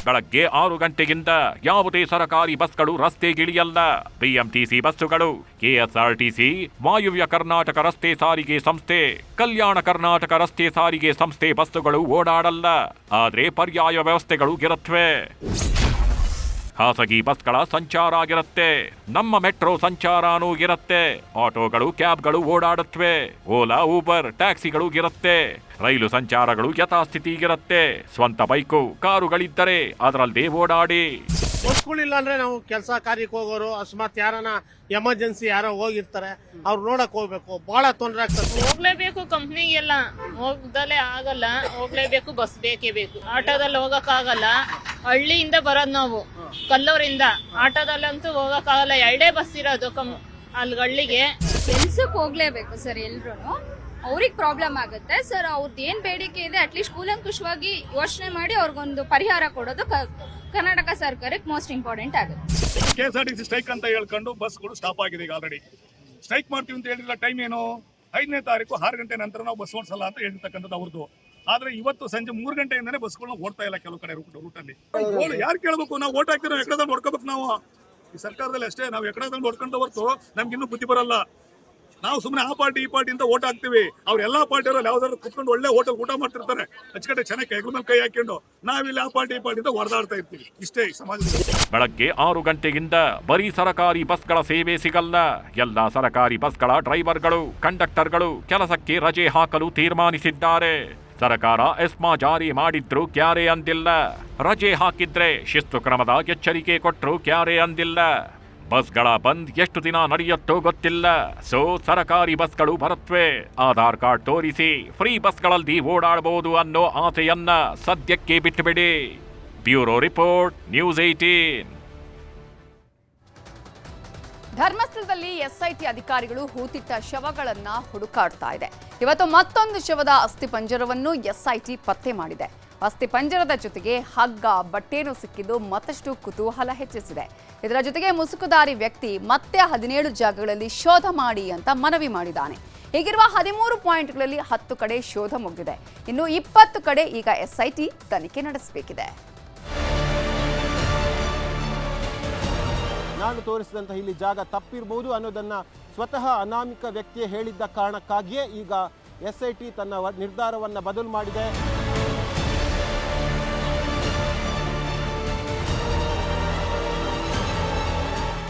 ಬೆಳಗ್ಗೆ ಆರು ಗಂಟೆಗಿಂತ ಯಾವುದೇ ಸರಕಾರಿ ಬಸ್ಗಳು ರಸ್ತೆಗಿಳಿಯಲ್ಲ. ಬಿಎಂಟಿಸಿ ಬಸ್ಸುಗಳು, ಕೆಎಸ್ಆರ್ಟಿಸಿ, ವಾಯುವ್ಯ ಕರ್ನಾಟಕ ರಸ್ತೆ ಸಾರಿಗೆ ಸಂಸ್ಥೆ, ಕಲ್ಯಾಣ ಕರ್ನಾಟಕ ರಸ್ತೆ ಸಾರಿಗೆ ಸಂಸ್ಥೆ ಬಸ್ಸುಗಳು ಓಡಾಡಲ್ಲ. ಆದ್ರೆ ಪರ್ಯಾಯ ವ್ಯವಸ್ಥೆಗಳು ಇರುತ್ತವೆ ಖಾಸಗಿ ಬಸ್ಗಳ ಸಂಚಾರ ಆಗಿರುತ್ತೆ ನಮ್ಮ ಮೆಟ್ರೋ ಸಂಚಾರನೂ ಇರುತ್ತೆ. ಆಟೋಗಳು, ಕ್ಯಾಬ್ಗಳು ಓಡಾಡುತ್ತವೆ ಓಲಾ, ಊಬರ್, ಟ್ಯಾಕ್ಸಿಗಳು ಇರುತ್ತೆ. ರೈಲು ಸಂಚಾರಗಳು ಯಥಾಸ್ಥಿತಿಗಿರುತ್ತೆ ಸ್ವಂತ ಬೈಕು, ಕಾರುಗಳಿದ್ದರೆ ಅದರಲ್ಲೇ ಓಡಾಡಿ. ಬಸ್ಗಳಿಲ್ಲ ಅಂದ್ರೆ ನಾವು ಕೆಲಸ ಕಾರ್ಯಕ್ಕೆ ಹೋಗೋರು ಅಕಸ್ಮಾತ್ ಯಾರನ ಎಮರ್ಜೆನ್ಸಿ ಯಾರೋ ಹೋಗಿರ್ತಾರೆ ಅವ್ರು ನೋಡಕ್ ಹೋಗ್ಬೇಕು. ಬಹಳ ತೊಂದರೆ ಆಗ್ತದೆ. ಹೋಗ್ಲೇಬೇಕು ಕಂಪ್ನಿಗೆಲ್ಲ. ಹೋಗ್ದಲೇ ಆಗಲ್ಲ. ಹೋಗ್ಲೇಬೇಕು ಬಸ್ ಬೇಕೇ ಬೇಕು. ಆಟೋದಲ್ಲಿ ಹೋಗಕ್ ಆಗಲ್ಲ ಹಳ್ಳಿಯಿಂದ ಬರೋದ್ ನಾವು. ಕಲ್ಲೂರಿಂದ. ಆಟೋದಲ್ಲಂತೂ ಹೋಗಕ್ ಆಗಲ್ಲ ಎರಡೇ ಬಸ್ ಇರೋದು ಕಂ ಅಲ್ಲಿ ಹಳ್ಳಿಗೆ. ಕೆಲ್ಸಕ್ಕೆ ಹೋಗ್ಲೇಬೇಕು ಸರ್ ಎಲ್ರು ಅವ್ರಿಗೆ ಪ್ರಾಬ್ಲಮ್ ಆಗುತ್ತೆ. ಸರ್ ಅವ್ರದ್ದು ಏನ್ ಬೇಡಿಕೆ ಇದೆ ಅಟ್ಲೀಸ್ಟ್ ಕೂಲಂಕುಷವಾಗಿ ಯೋಚನೆ ಮಾಡಿ ಅವ್ರಿಗೊಂದು ಪರಿಹಾರ ಕೊಡೋದು ಕ- ಕರ್ನಾಟಕ ಸರ್ಕಾರಕ್ಕೆ ಮೋಸ್ಟ್ ಇಂಪಾರ್ಟೆಂಟ್ ಆಗುತ್ತೆ. ಕೆ ಆರ್ ಟಿ ಸ್ಟ್ರೈಕ್ ಅಂತ ಹೇಳ್ಕೊಂಡು ಬಸ್ಗಳು ಸ್ಟಾಪ್ ಆಗಿದೆ ಈಗ ಆಲ್ರೆಡಿ ಸ್ಟ್ರೈಕ್ ಮಾಡ್ತೀವಿ ಅಂತ ಹೇಳಿಲ್ಲ ಟೈಮ್ ಏನು? ಐದನೇ ತಾರೀಕು ಆರು ಗಂಟೆ ನಂತರ ನಾವು ಬಸ್ ಓಡಿಸಲ್ಲ ಅಂತ ಹೇಳಿರ್ತಕ್ಕಂಥದ್ದು ಅವ್ರದ್ದು. ಆದ್ರೆ ಇವತ್ತು ಸಂಜೆ ಮೂರು ಗಂಟೆಯಿಂದನೇ ಬಸ್ಗಳನ್ನ ಓಡ್ತಾ ಇಲ್ಲ ಕೆಲವು ಕಡೆ ರೂಟ್ ರೂಟಲ್ಲಿ ಯಾರು ಕೇಳಬೇಕು? ನಾವು ಓಟ್ ಹಾಕ್ತಿರೋ, ಎಕಡೆ ನೋಡ್ಕೋಬೇಕು ನಾವು. ಈ ಸರ್ಕಾರದಲ್ಲಿ ಅಷ್ಟೇ, ನಾವು ಎಕಡೆ ಹೊಡ್ಕೊಂಡು ಹೊರತು ನಮ್ಗೆ ಇನ್ನೂ ಬುದ್ಧಿ ಬರಲ್ಲ. ನಾವು ಸುಮ್ಮನೆ ಆ ಪಾರ್ಟಿ ಈ ಪಾರ್ಟಿ ಅಂತ ಓಟ್ ಹಾಕ್ತೀವಿ. ಅವ್ರ ಎಲ್ಲಾ ಪಾರ್ಟಿಯವರು ಯಾವ್ದಾದ್ರು ಕುತ್ಕೊಂಡು ಒಳ್ಳೆ ಹೋಟೆಲ್ ಊಟ ಮಾಡ್ತಿರ್ತಾರೆ. ಅಚ್ಚಕಟ್ಟೆ ಚೆನ್ನಾಗಿ ಕೈಗಳ ಮೇಲೆ ಕೈ ಹಾಕೊಂಡು ನಾವಿಲ್ಲಿ ಆ ಪಾರ್ಟಿ ಈ ಪಾರ್ಟಿ ಅಂತ ಹೊಡೆದಾಡ್ತಾ ಇರ್ತೀವಿ. ಇಷ್ಟೇ ಸಮಾಜ ಬೆಳಗ್ಗೆ ಆರು ಗಂಟೆಯಿಂದ ಬರೀ ಸರಕಾರಿ ಬಸ್ಗಳ ಸೇವೆ ಸಿಗಲ್ಲ. ಎಲ್ಲ ಸರಕಾರಿ ಬಸ್ಗಳ ಡ್ರೈವರ್ಗಳು, ಕಂಡಕ್ಟರ್ಗಳು ಕೆಲಸಕ್ಕೆ ರಜೆ ಹಾಕಲು ತೀರ್ಮಾನಿಸಿದ್ದಾರೆ. ಸರಕಾರ ಎಸ್ಮಾ ಜಾರಿ ಮಾಡಿದ್ರು ಕ್ಯಾರೆ ಅಂದಿಲ್ಲ. ರಜೆ ಹಾಕಿದ್ರೆ ಶಿಸ್ತು ಕ್ರಮದ ಎಚ್ಚರಿಕೆ ಕೊಟ್ಟರು ಕ್ಯಾರೆ ಅಂದಿಲ್ಲ. ಬಸ್ಗಳ ಬಂದ್ ಎಷ್ಟು ದಿನ ನಡೆಯುತ್ತೋ ಗೊತ್ತಿಲ್ಲ. ಸೊ ಸರಕಾರಿ ಬಸ್ಗಳು ಬರುತ್ತವೆ ಆಧಾರ್ ಕಾರ್ಡ್ ತೋರಿಸಿ ಫ್ರೀ ಬಸ್ಗಳಲ್ಲಿ ಓಡಾಡಬಹುದು ಅನ್ನೋ ಆಸೆಯನ್ನ ಸದ್ಯಕ್ಕೆ ಬಿಟ್ಟುಬಿಡಿ ಬ್ಯೂರೋ ರಿಪೋರ್ಟ್, ನ್ಯೂಸ್ ಏಟೀನ್ ಧರ್ಮಸ್ಥಳದಲ್ಲಿ ಎಸ್ಐಟಿ ಅಧಿಕಾರಿಗಳು ಹೂತಿಟ್ಟ ಶವಗಳನ್ನ ಹುಡುಕಾಡ್ತಾ ಇದೆ. ಇವತ್ತು ಮತ್ತೊಂದು ಶವದ ಅಸ್ಥಿ ಪಂಜರವನ್ನು ಎಸ್ಐಟಿ ಪತ್ತೆ ಮಾಡಿದೆ. ಅಸ್ಥಿ ಪಂಜರದ ಜೊತೆಗೆ ಹಗ್ಗ, ಬಟ್ಟೆನೂ ಸಿಕ್ಕಿದ್ದು ಮತ್ತಷ್ಟು ಕುತೂಹಲ ಹೆಚ್ಚಿಸಿದೆ. ಇದರ ಜೊತೆಗೆ ಮುಸುಕುದಾರಿ ವ್ಯಕ್ತಿ ಮತ್ತೆ ಹದಿನೇಳು ಜಾಗಗಳಲ್ಲಿ ಶೋಧ ಮಾಡಿ ಅಂತ ಮನವಿ ಮಾಡಿದ್ದಾನೆ. ಹೀಗಿರುವ ಹದಿಮೂರು ಪಾಯಿಂಟ್ಗಳಲ್ಲಿ ಹತ್ತು ಕಡೆ ಶೋಧ ಮುಗಿದಿದೆ. ಇನ್ನು ಇಪ್ಪತ್ತು ಕಡೆ ಈಗ ಎಸ್ಐಟಿ ತನಿಖೆ ನಡೆಸಬೇಕಿದೆ. ನಾನು ತೋರಿಸಿದಂತಹ ಇಲ್ಲಿ ಜಾಗ ತಪ್ಪಿರಬಹುದು ಅನ್ನೋದನ್ನು ಸ್ವತಃ ಅನಾಮಿಕ ವ್ಯಕ್ತಿಯೇ ಹೇಳಿದ್ದ ಕಾರಣಕ್ಕಾಗಿಯೇ ಈಗ ಎಸ್ ಐ ಟಿ ತನ್ನ ನಿರ್ಧಾರವನ್ನ ಬದಲು ಮಾಡಿದೆ.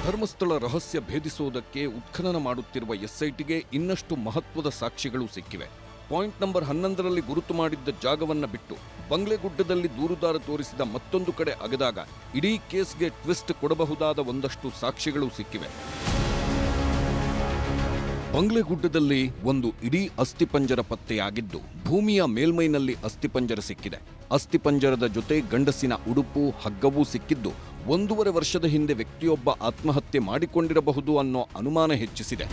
ಧರ್ಮಸ್ಥಳ ರಹಸ್ಯ ಭೇದಿಸುವುದಕ್ಕೆ ಉತ್ಖನನ ಮಾಡುತ್ತಿರುವ ಎಸ್ಐಟಿಗೆ ಇನ್ನಷ್ಟು ಮಹತ್ವದ ಸಾಕ್ಷಿಗಳು ಸಿಕ್ಕಿವೆ. ಪಾಯಿಂಟ್ ನಂಬರ್ ಹನ್ನೊಂದರಲ್ಲಿ ಗುರುತು ಮಾಡಿದ್ದ ಜಾಗವನ್ನು ಬಿಟ್ಟು ಬಂಗ್ಲೆಗುಡ್ಡದಲ್ಲಿ ದೂರುದಾರ ತೋರಿಸಿದ ಮತ್ತೊಂದು ಕಡೆ ಅಗದಾಗ ಇಡೀ ಕೇಸ್ಗೆ ಟ್ವಿಸ್ಟ್ ಕೊಡಬಹುದಾದ ಒಂದಷ್ಟು ಸಾಕ್ಷಿಗಳು ಸಿಕ್ಕಿವೆ. ಬಂಗ್ಲೆಗುಡ್ಡದಲ್ಲಿ ಒಂದು ಇಡೀ ಅಸ್ಥಿಪಂಜರ ಪತ್ತೆಯಾಗಿದ್ದು, ಭೂಮಿಯ ಮೇಲ್ಮೈನಲ್ಲಿ ಅಸ್ಥಿಪಂಜರ ಸಿಕ್ಕಿದೆ. ಅಸ್ಥಿಪಂಜರದ ಜೊತೆ ಗಂಡಸಿನ ಉಡುಪು, ಹಗ್ಗವೂ ಸಿಕ್ಕಿದ್ದು ಒಂದೂವರೆ ವರ್ಷದ ಹಿಂದೆ ವ್ಯಕ್ತಿಯೊಬ್ಬ ಆತ್ಮಹತ್ಯೆ ಮಾಡಿಕೊಂಡಿರಬಹುದು ಅನ್ನೋ ಅನುಮಾನ ಹೆಚ್ಚಿಸಿದೆ.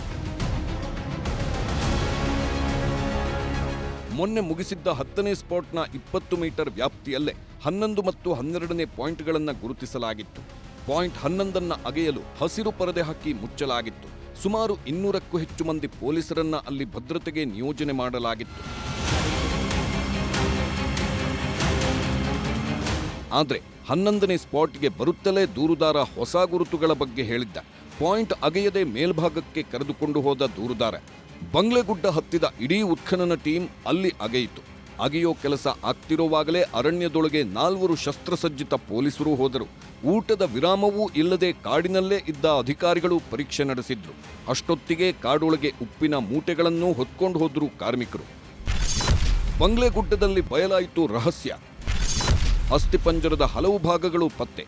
ಮೊನ್ನೆ ಮುಗಿಸಿದ್ದ ಹತ್ತನೇ ಸ್ಪಾಟ್ನ ಇಪ್ಪತ್ತು ಮೀಟರ್ ವ್ಯಾಪ್ತಿಯಲ್ಲೇ ಹನ್ನೊಂದು ಮತ್ತು ಹನ್ನೆರಡನೇ ಪಾಯಿಂಟ್ಗಳನ್ನು ಗುರುತಿಸಲಾಗಿತ್ತು. ಪಾಯಿಂಟ್ ಹನ್ನೊಂದನ್ನು ಅಗೆಯಲು ಹಸಿರು ಪರದೆ ಹಾಕಿ ಮುಚ್ಚಲಾಗಿತ್ತು. ಸುಮಾರು ಇನ್ನೂರಕ್ಕೂ ಹೆಚ್ಚು ಮಂದಿ ಪೊಲೀಸರನ್ನ ಅಲ್ಲಿ ಭದ್ರತೆಗೆ ನಿಯೋಜನೆ ಮಾಡಲಾಗಿತ್ತು. ಆದ್ರೆ ಹನ್ನೊಂದನೇ ಸ್ಪಾಟ್ಗೆ ಬರುತ್ತಲೇ ದೂರುದಾರ ಹೊಸ ಗುರುತುಗಳ ಬಗ್ಗೆ ಹೇಳಿದ್ದ. ಪಾಯಿಂಟ್ ಅಗೆಯದೆ ಮೇಲ್ಭಾಗಕ್ಕೆ ಕರೆದುಕೊಂಡು ಹೋದ ದೂರುದಾರ. ಬಂಗ್ಲೆಗುಡ್ಡ ಹತ್ತಿದ ಇಡೀ ಉತ್ಖನನ ಟೀಮ್ ಅಲ್ಲಿ ಅಗೆಯಿತು. ಅಗೆಯೋ ಕೆಲಸ ಆಗ್ತಿರುವಾಗಲೇ ಅರಣ್ಯದೊಳಗೆ ನಾಲ್ವರು ಶಸ್ತ್ರಸಜ್ಜಿತ ಪೊಲೀಸರು ಹೋದರು. ಊಟದ ವಿರಾಮವೂ ಇಲ್ಲದೆ ಕಾಡಿನಲ್ಲೇ ಇದ್ದ ಅಧಿಕಾರಿಗಳು ಪರೀಕ್ಷೆ ನಡೆಸಿದ್ರು. ಅಷ್ಟೊತ್ತಿಗೆ ಕಾಡೊಳಗೆ ಉಪ್ಪಿನ ಮೂಟೆಗಳನ್ನೂ ಹೊತ್ಕೊಂಡು ಹೋದ್ರು ಕಾರ್ಮಿಕರು. ಬಂಗ್ಲೆಗುಡ್ಡದಲ್ಲಿ ಬಯಲಾಯಿತು ರಹಸ್ಯ. ಅಸ್ಥಿಪಂಜರದ ಹಲವು ಭಾಗಗಳು ಪತ್ತೆ.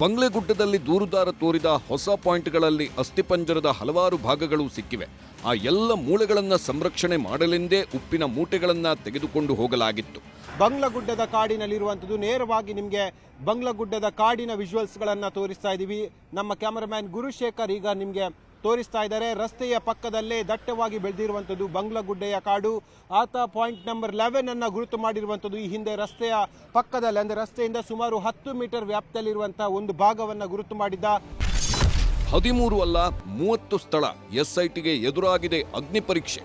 ಬಂಗ್ಲೆಗುಡ್ಡದಲ್ಲಿ ದೂರುದಾರ ತೋರಿದ ಹೊಸ ಪಾಯಿಂಟ್ಗಳಲ್ಲಿ ಅಸ್ಥಿಪಂಜರದ ಹಲವಾರು ಭಾಗಗಳು ಸಿಕ್ಕಿವೆ. ಆ ಎಲ್ಲ ಮೂಳೆಗಳನ್ನು ಸಂರಕ್ಷಣೆ ಮಾಡಲೆಂದೇ ಉಪ್ಪಿನ ಮೂಟೆಗಳನ್ನು ತೆಗೆದುಕೊಂಡು ಹೋಗಲಾಗಿತ್ತು. ಬಂಗ್ಲಗುಡ್ಡದ ಕಾಡಿನಲ್ಲಿರುವಂಥದ್ದು ನೇರವಾಗಿ ನಿಮಗೆ ಬಂಗ್ಲಗುಡ್ಡದ ಕಾಡಿನ ವಿಜುವಲ್ಸ್ಗಳನ್ನು ತೋರಿಸ್ತಾ ಇದ್ದೀವಿ ನಮ್ಮ ಕ್ಯಾಮರಾಮ್ಯಾನ್ ಗುರುಶೇಖರ್ ಈಗ ನಿಮಗೆ ತೋರಿಸ್ತಾ ಇದ್ದಾರೆ. ರಸ್ತೆಯ ಪಕ್ಕದಲ್ಲೇ ದಟ್ಟವಾಗಿ ಬೆಳೆದಿರುವಂಥದ್ದು ಬಂಗ್ಲಗುಡ್ಡೆಯ ಕಾಡು. ಆತ ಪಾಯಿಂಟ್ ನಂಬರ್ ಲೆವೆನ್ ಅನ್ನು ಗುರುತು ಮಾಡಿರುವಂಥದ್ದು ಈ ಹಿಂದೆ ರಸ್ತೆಯ ಪಕ್ಕದಲ್ಲಿ. ಅಂದರೆ ರಸ್ತೆಯಿಂದ ಸುಮಾರು ಹತ್ತು ಮೀಟರ್ ವ್ಯಾಪ್ತಿಯಲ್ಲಿರುವಂತಹ ಒಂದು ಭಾಗವನ್ನು ಗುರುತು ಮಾಡಿದ್ದ. ಹದಿಮೂರು ಅಲ್ಲ, ಮೂವತ್ತು ಸ್ಥಳ ಎಸ್ಐಟಿಗೆ ಎದುರಾಗಿದೆ ಅಗ್ನಿ ಪರೀಕ್ಷೆ.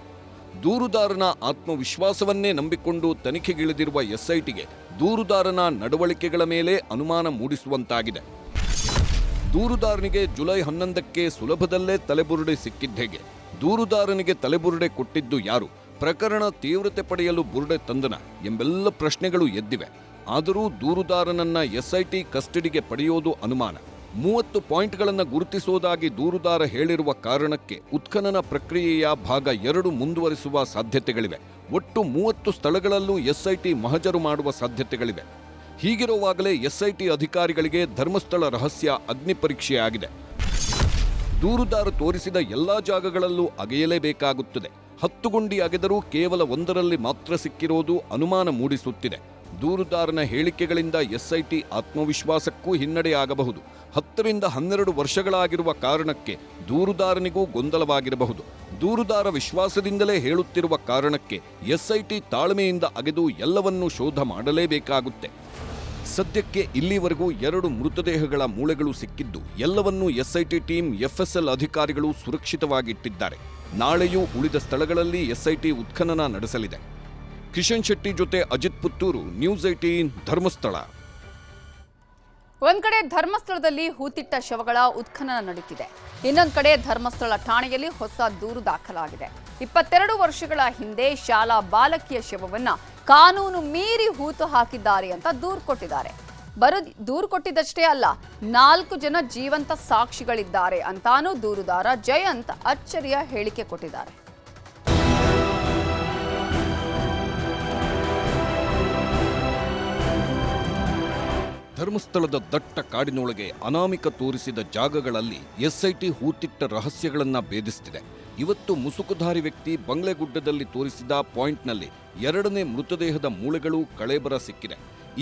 ದೂರುದಾರನ ಆತ್ಮವಿಶ್ವಾಸವನ್ನೇ ನಂಬಿಕೊಂಡು ತನಿಖೆಗಿಳಿದಿರುವ ಎಸ್ಐಟಿಗೆ ದೂರುದಾರನ ನಡವಳಿಕೆಗಳ ಮೇಲೆ ಅನುಮಾನ ಮೂಡಿಸುವಂತಾಗಿದೆ. ದೂರುದಾರನಿಗೆ ಜುಲೈ ಹನ್ನೊಂದಕ್ಕೆ ಸುಲಭದಲ್ಲೇ ತಲೆಬುರುಡೆ ಸಿಕ್ಕಿದ್ದೇಗೆ ದೂರುದಾರನಿಗೆ ತಲೆಬುರುಡೆ ಕೊಟ್ಟಿದ್ದು ಯಾರು? ಪ್ರಕರಣ ತೀವ್ರತೆ ಪಡೆಯಲು ಬುರುಡೆ ತಂದನ ಎಂಬೆಲ್ಲ ಪ್ರಶ್ನೆಗಳು ಎದ್ದಿವೆ. ಆದರೂ ದೂರುದಾರನನ್ನ ಎಸ್ಐಟಿ ಕಸ್ಟಡಿಗೆ ಪಡೆಯೋದು ಅನುಮಾನ. ಮೂವತ್ತು ಪಾಯಿಂಟ್ಗಳನ್ನು ಗುರುತಿಸುವುದಾಗಿ ದೂರುದಾರ ಹೇಳಿರುವ ಕಾರಣಕ್ಕೆ ಉತ್ಖನನ ಪ್ರಕ್ರಿಯೆಯ ಭಾಗ ಎರಡು ಮುಂದುವರಿಸುವ ಸಾಧ್ಯತೆಗಳಿವೆ. ಒಟ್ಟು ಮೂವತ್ತು ಸ್ಥಳಗಳಲ್ಲೂ ಎಸ್ಐಟಿ ಮಹಜರು ಮಾಡುವ ಸಾಧ್ಯತೆಗಳಿವೆ. ಹೀಗಿರುವಾಗಲೇ ಎಸ್ಐಟಿ ಅಧಿಕಾರಿಗಳಿಗೆ ಧರ್ಮಸ್ಥಳ ರಹಸ್ಯ ಅಗ್ನಿ ಪರೀಕ್ಷೆಯಾಗಿದೆ. ದೂರುದಾರ ತೋರಿಸಿದ ಎಲ್ಲ ಜಾಗಗಳಲ್ಲೂ ಅಗೆಯಲೇಬೇಕಾಗುತ್ತದೆ. ಹತ್ತು ಗುಂಡಿ ಅಗೆದರೂ ಕೇವಲ ಒಂದರಲ್ಲಿ ಮಾತ್ರ ಸಿಕ್ಕಿರೋದು ಅನುಮಾನ ಮೂಡಿಸುತ್ತಿದೆ. ದೂರುದಾರನ ಹೇಳಿಕೆಗಳಿಂದ ಎಸ್ಐಟಿ ಆತ್ಮವಿಶ್ವಾಸಕ್ಕೂ ಹಿನ್ನಡೆಯಾಗಬಹುದು. ಹತ್ತರಿಂದ ಹನ್ನೆರಡು ವರ್ಷಗಳಾಗಿರುವ ಕಾರಣಕ್ಕೆ ದೂರುದಾರನಿಗೂ ಗೊಂದಲವಾಗಿರಬಹುದು. ದೂರುದಾರ ವಿಶ್ವಾಸದಿಂದಲೇ ಹೇಳುತ್ತಿರುವ ಕಾರಣಕ್ಕೆ ಎಸ್ಐಟಿ ತಾಳ್ಮೆಯಿಂದ ಅಗೆದು ಎಲ್ಲವನ್ನೂ ಶೋಧ ಮಾಡಲೇಬೇಕಾಗುತ್ತೆ. ಸದ್ಯಕ್ಕೆ ಇಲ್ಲಿವರೆಗೂ ಎರಡು ಮೃತದೇಹಗಳ ಮೂಳೆಗಳು ಸಿಕ್ಕಿದ್ದು, ಎಲ್ಲವನ್ನೂ ಎಸ್ಐಟಿ ಟೀಮ್ ಎಫ್ಎಸ್ಎಲ್ ಅಧಿಕಾರಿಗಳು ಸುರಕ್ಷಿತವಾಗಿಟ್ಟಿದ್ದಾರೆ. ನಾಳೆಯೂ ಉಳಿದ ಸ್ಥಳಗಳಲ್ಲಿ ಎಸ್ಐಟಿ ಉತ್ಖನನ ನಡೆಸಲಿದೆ. ಕಿಶನ್ ಶೆಟ್ಟಿ ಜೊತೆ ಅಜಿತ್ ಪುತ್ತೂರು, ನ್ಯೂಸ್ ಐಟೀನ್ ಧರ್ಮಸ್ಥಳ. ಒಂದ್ ಕಡೆ ಧರ್ಮಸ್ಥಳದಲ್ಲಿ ಹೂತಿಟ್ಟ ಶವಗಳ ಉತ್ಖನನ ನಡೀತಿದೆ. ಇನ್ನೊಂದ್ ಕಡೆ ಧರ್ಮಸ್ಥಳ ಠಾಣೆಯಲ್ಲಿ ಹೊಸ ದೂರು ದಾಖಲಾಗಿದೆ. ಇಪ್ಪತ್ತೆರಡು ವರ್ಷಗಳ ಹಿಂದೆ ಶಾಲಾ ಬಾಲಕಿಯ ಶವವನ್ನ ಕಾನೂನು ಮೀರಿ ಹೂತು ಹಾಕಿದ್ದಾರೆ ಅಂತ ದೂರು ಕೊಟ್ಟಿದ್ದಾರೆ. ಬರೋ, ದೂರು ಕೊಟ್ಟಿದ್ದಷ್ಟೇ ಅಲ್ಲ, ನಾಲ್ಕು ಜನ ಜೀವಂತ ಸಾಕ್ಷಿಗಳಿದ್ದಾರೆ ಅಂತಾನೂ ದೂರುದಾರ ಜಯಂತ್ ಅಚ್ಚರಿಯ ಹೇಳಿಕೆ ಕೊಟ್ಟಿದ್ದಾರೆ. ಧರ್ಮಸ್ಥಳದ ದಟ್ಟ ಕಾಡಿನೊಳಗೆ ಅನಾಮಿಕ ತೋರಿಸಿದ ಜಾಗಗಳಲ್ಲಿ ಎಸ್ಐಟಿ ಹೂತಿಟ್ಟ ರಹಸ್ಯಗಳನ್ನು ಭೇದಿಸುತ್ತಿದೆ ಇವತ್ತು ಮುಸುಕುಧಾರಿ ವ್ಯಕ್ತಿ ಬಂಗ್ಲೆಗುಡ್ಡದಲ್ಲಿ ತೋರಿಸಿದ ಪಾಯಿಂಟ್ನಲ್ಲಿ ಎರಡನೇ ಮೃತದೇಹದ ಮೂಳೆಗಳು ಕಳೇಬರ ಸಿಕ್ಕಿದೆ.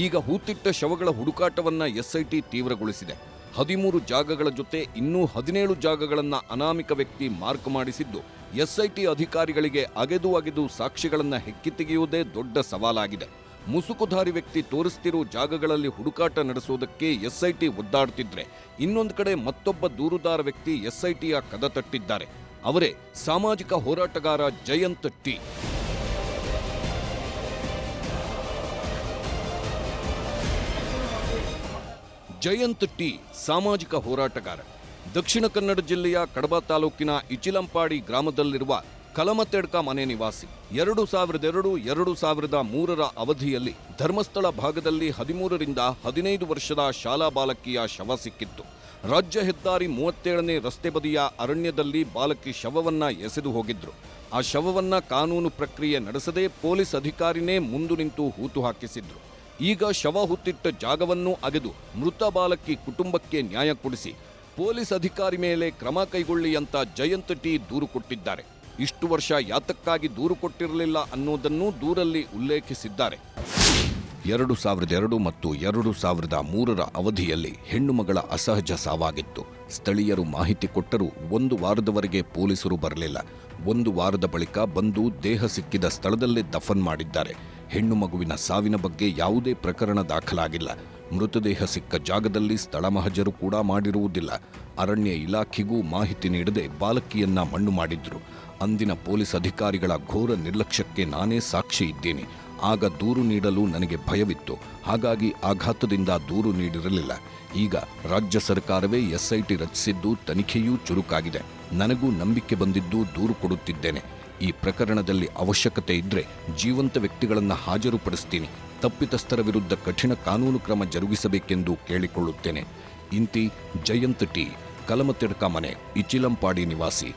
ಈಗ ಹೂತಿಟ್ಟ ಶವಗಳ ಹುಡುಕಾಟವನ್ನ ಎಸ್ಐಟಿ ತೀವ್ರಗೊಳಿಸಿದೆ. ಹದಿಮೂರು ಜಾಗಗಳ ಜೊತೆ ಇನ್ನೂ ಹದಿನೇಳು ಜಾಗಗಳನ್ನ ಅನಾಮಿಕ ವ್ಯಕ್ತಿ ಮಾರ್ಕ್ ಮಾಡಿಸಿದ್ದು, ಎಸ್ಐಟಿ ಅಧಿಕಾರಿಗಳಿಗೆ ಅಗೆದು ಅಗೆದು ಸಾಕ್ಷಿಗಳನ್ನು ಹೆಕ್ಕಿ ತೆಗೆಯುವುದೇ ದೊಡ್ಡ ಸವಾಲಾಗಿದೆ. ಮುಸುಕುಧಾರಿ ವ್ಯಕ್ತಿ ತೋರಿಸ್ತಿರೋ ಜಾಗಗಳಲ್ಲಿ ಹುಡುಕಾಟ ನಡೆಸುವುದಕ್ಕೆ ಎಸ್ಐಟಿ ಒದ್ದಾಡ್ತಿದ್ರೆ ಇನ್ನೊಂದು ಕಡೆ ಮತ್ತೊಬ್ಬ ದೂರುದಾರ ವ್ಯಕ್ತಿ ಎಸ್ಐಟಿಯ ಕದ ತಟ್ಟಿದ್ದಾರೆ. ಅವರೇ ಸಾಮಾಜಿಕ ಹೋರಾಟಗಾರ ಜಯಂತ್ ಟಿ. ಜಯಂತ್ ಟಿ ಸಾಮಾಜಿಕ ಹೋರಾಟಗಾರ. ದಕ್ಷಿಣ ಕನ್ನಡ ಜಿಲ್ಲೆಯ ಕಡಬ ತಾಲೂಕಿನ ಇಚಿಲಂಪಾಡಿ ಗ್ರಾಮದಲ್ಲಿರುವ ಕಲಮತೆಡ್ಕ ಮನೆ ನಿವಾಸಿ. ಎರಡು ಸಾವಿರದ ಎರಡು ಎರಡು ಸಾವಿರದ ಮೂರರ ಅವಧಿಯಲ್ಲಿ ಧರ್ಮಸ್ಥಳ ಭಾಗದಲ್ಲಿ ಹದಿಮೂರರಿಂದ ಹದಿನೈದು ವರ್ಷದ ಶಾಲಾ ಬಾಲಕಿಯ ಶವ ಸಿಕ್ಕಿತ್ತು. ರಾಜ್ಯ ಹೆದ್ದಾರಿ ಮೂವತ್ತೇಳನೇ ರಸ್ತೆ ಬದಿಯ ಅರಣ್ಯದಲ್ಲಿ ಬಾಲಕಿ ಶವವನ್ನ ಎಸೆದು ಹೋಗಿದ್ರು. ಆ ಶವವನ್ನ ಕಾನೂನು ಪ್ರಕ್ರಿಯೆ ನಡೆಸದೆ ಪೊಲೀಸ್ ಅಧಿಕಾರಿನೇ ಮುಂದು ನಿಂತು ಹೂತು ಹಾಕಿಸಿದ್ರು. ಈಗ ಶವ ಹುತ್ತಿಟ್ಟ ಜಾಗವನ್ನು ಅಗೆದು ಮೃತ ಬಾಲಕಿ ಕುಟುಂಬಕ್ಕೆ ನ್ಯಾಯ ಕೊಡಿಸಿ ಪೊಲೀಸ್ ಅಧಿಕಾರಿ ಮೇಲೆ ಕ್ರಮ ಕೈಗೊಳ್ಳಿ ಅಂತ ಜಯಂತ್ ಟಿ ದೂರು ಕೊಟ್ಟಿದ್ದಾರೆ. ಇಷ್ಟು ವರ್ಷ ಯಾತಕ್ಕಾಗಿ ದೂರು ಕೊಟ್ಟಿರಲಿಲ್ಲ ಅನ್ನೋದನ್ನು ದೂರಲ್ಲಿ ಉಲ್ಲೇಖಿಸಿದ್ದಾರೆ. ಎರಡು ಸಾವಿರದ ಎರಡು ಮತ್ತು ಎರಡು ಸಾವಿರದ ಮೂರರ ಅವಧಿಯಲ್ಲಿ ಹೆಣ್ಣುಮಗಳ ಅಸಹಜ ಸಾವಾಗಿತ್ತು. ಸ್ಥಳೀಯರು ಮಾಹಿತಿ ಕೊಟ್ಟರೂ ಒಂದು ವಾರದವರೆಗೆ ಪೊಲೀಸರು ಬರಲಿಲ್ಲ. ಒಂದು ವಾರದ ಬಳಿಕ ಬಂದು ದೇಹ ಸಿಕ್ಕಿದ ಸ್ಥಳದಲ್ಲೇ ದಫನ್ ಮಾಡಿದ್ದಾರೆ. ಹೆಣ್ಣು ಮಗುವಿನ ಸಾವಿನ ಬಗ್ಗೆ ಯಾವುದೇ ಪ್ರಕರಣ ದಾಖಲಾಗಿಲ್ಲ. ಮೃತದೇಹ ಸಿಕ್ಕ ಜಾಗದಲ್ಲಿ ಸ್ಥಳ ಮಹಜರು ಕೂಡ ಮಾಡಿರುವುದಿಲ್ಲ. ಅರಣ್ಯ ಇಲಾಖೆಗೂ ಮಾಹಿತಿ ನೀಡದೆ ಬಾಲಕಿಯನ್ನ ಮಣ್ಣು ಮಾಡಿದ್ರು. ಅಂದಿನ ಪೊಲೀಸ್ ಅಧಿಕಾರಿಗಳ ಘೋರ ನಿರ್ಲಕ್ಷ್ಯಕ್ಕೆ ನಾನೇ ಸಾಕ್ಷಿ ಇದ್ದೇನೆ. ಆಗ ದೂರು ನೀಡಲು ನನಗೆ ಭಯವಿತ್ತು. ಹಾಗಾಗಿ ಆಘಾತದಿಂದ ದೂರು ನೀಡಿರಲಿಲ್ಲ. ಈಗ ರಾಜ್ಯ ಸರ್ಕಾರವೇ ಎಸ್ಐಟಿ ರಚಿಸಿದ್ದು ತನಿಖೆಯೂ ಚುರುಕಾಗಿದೆ. ನನಗೂ ನಂಬಿಕೆ ಬಂದಿದ್ದು ದೂರು ಕೊಡುತ್ತಿದ್ದೇನೆ. ಈ ಪ್ರಕರಣದಲ್ಲಿ ಅವಶ್ಯಕತೆ ಇದ್ದರೆ ಜೀವಂತ ವ್ಯಕ್ತಿಗಳನ್ನು ಹಾಜರುಪಡಿಸ್ತೀನಿ. ತಪ್ಪಿತಸ್ಥರ ವಿರುದ್ಧ ಕಠಿಣ ಕಾನೂನು ಕ್ರಮ ಜರುಗಿಸಬೇಕೆಂದು ಕೇಳಿಕೊಳ್ಳುತ್ತೇನೆ. ಇಂತಿ ಜಯಂತ್ ಟಿ, ಕಲಮತಿಡ್ಕ ಮನೆ, ಇಚಿಲಂಪಾಡಿ ನಿವಾಸಿ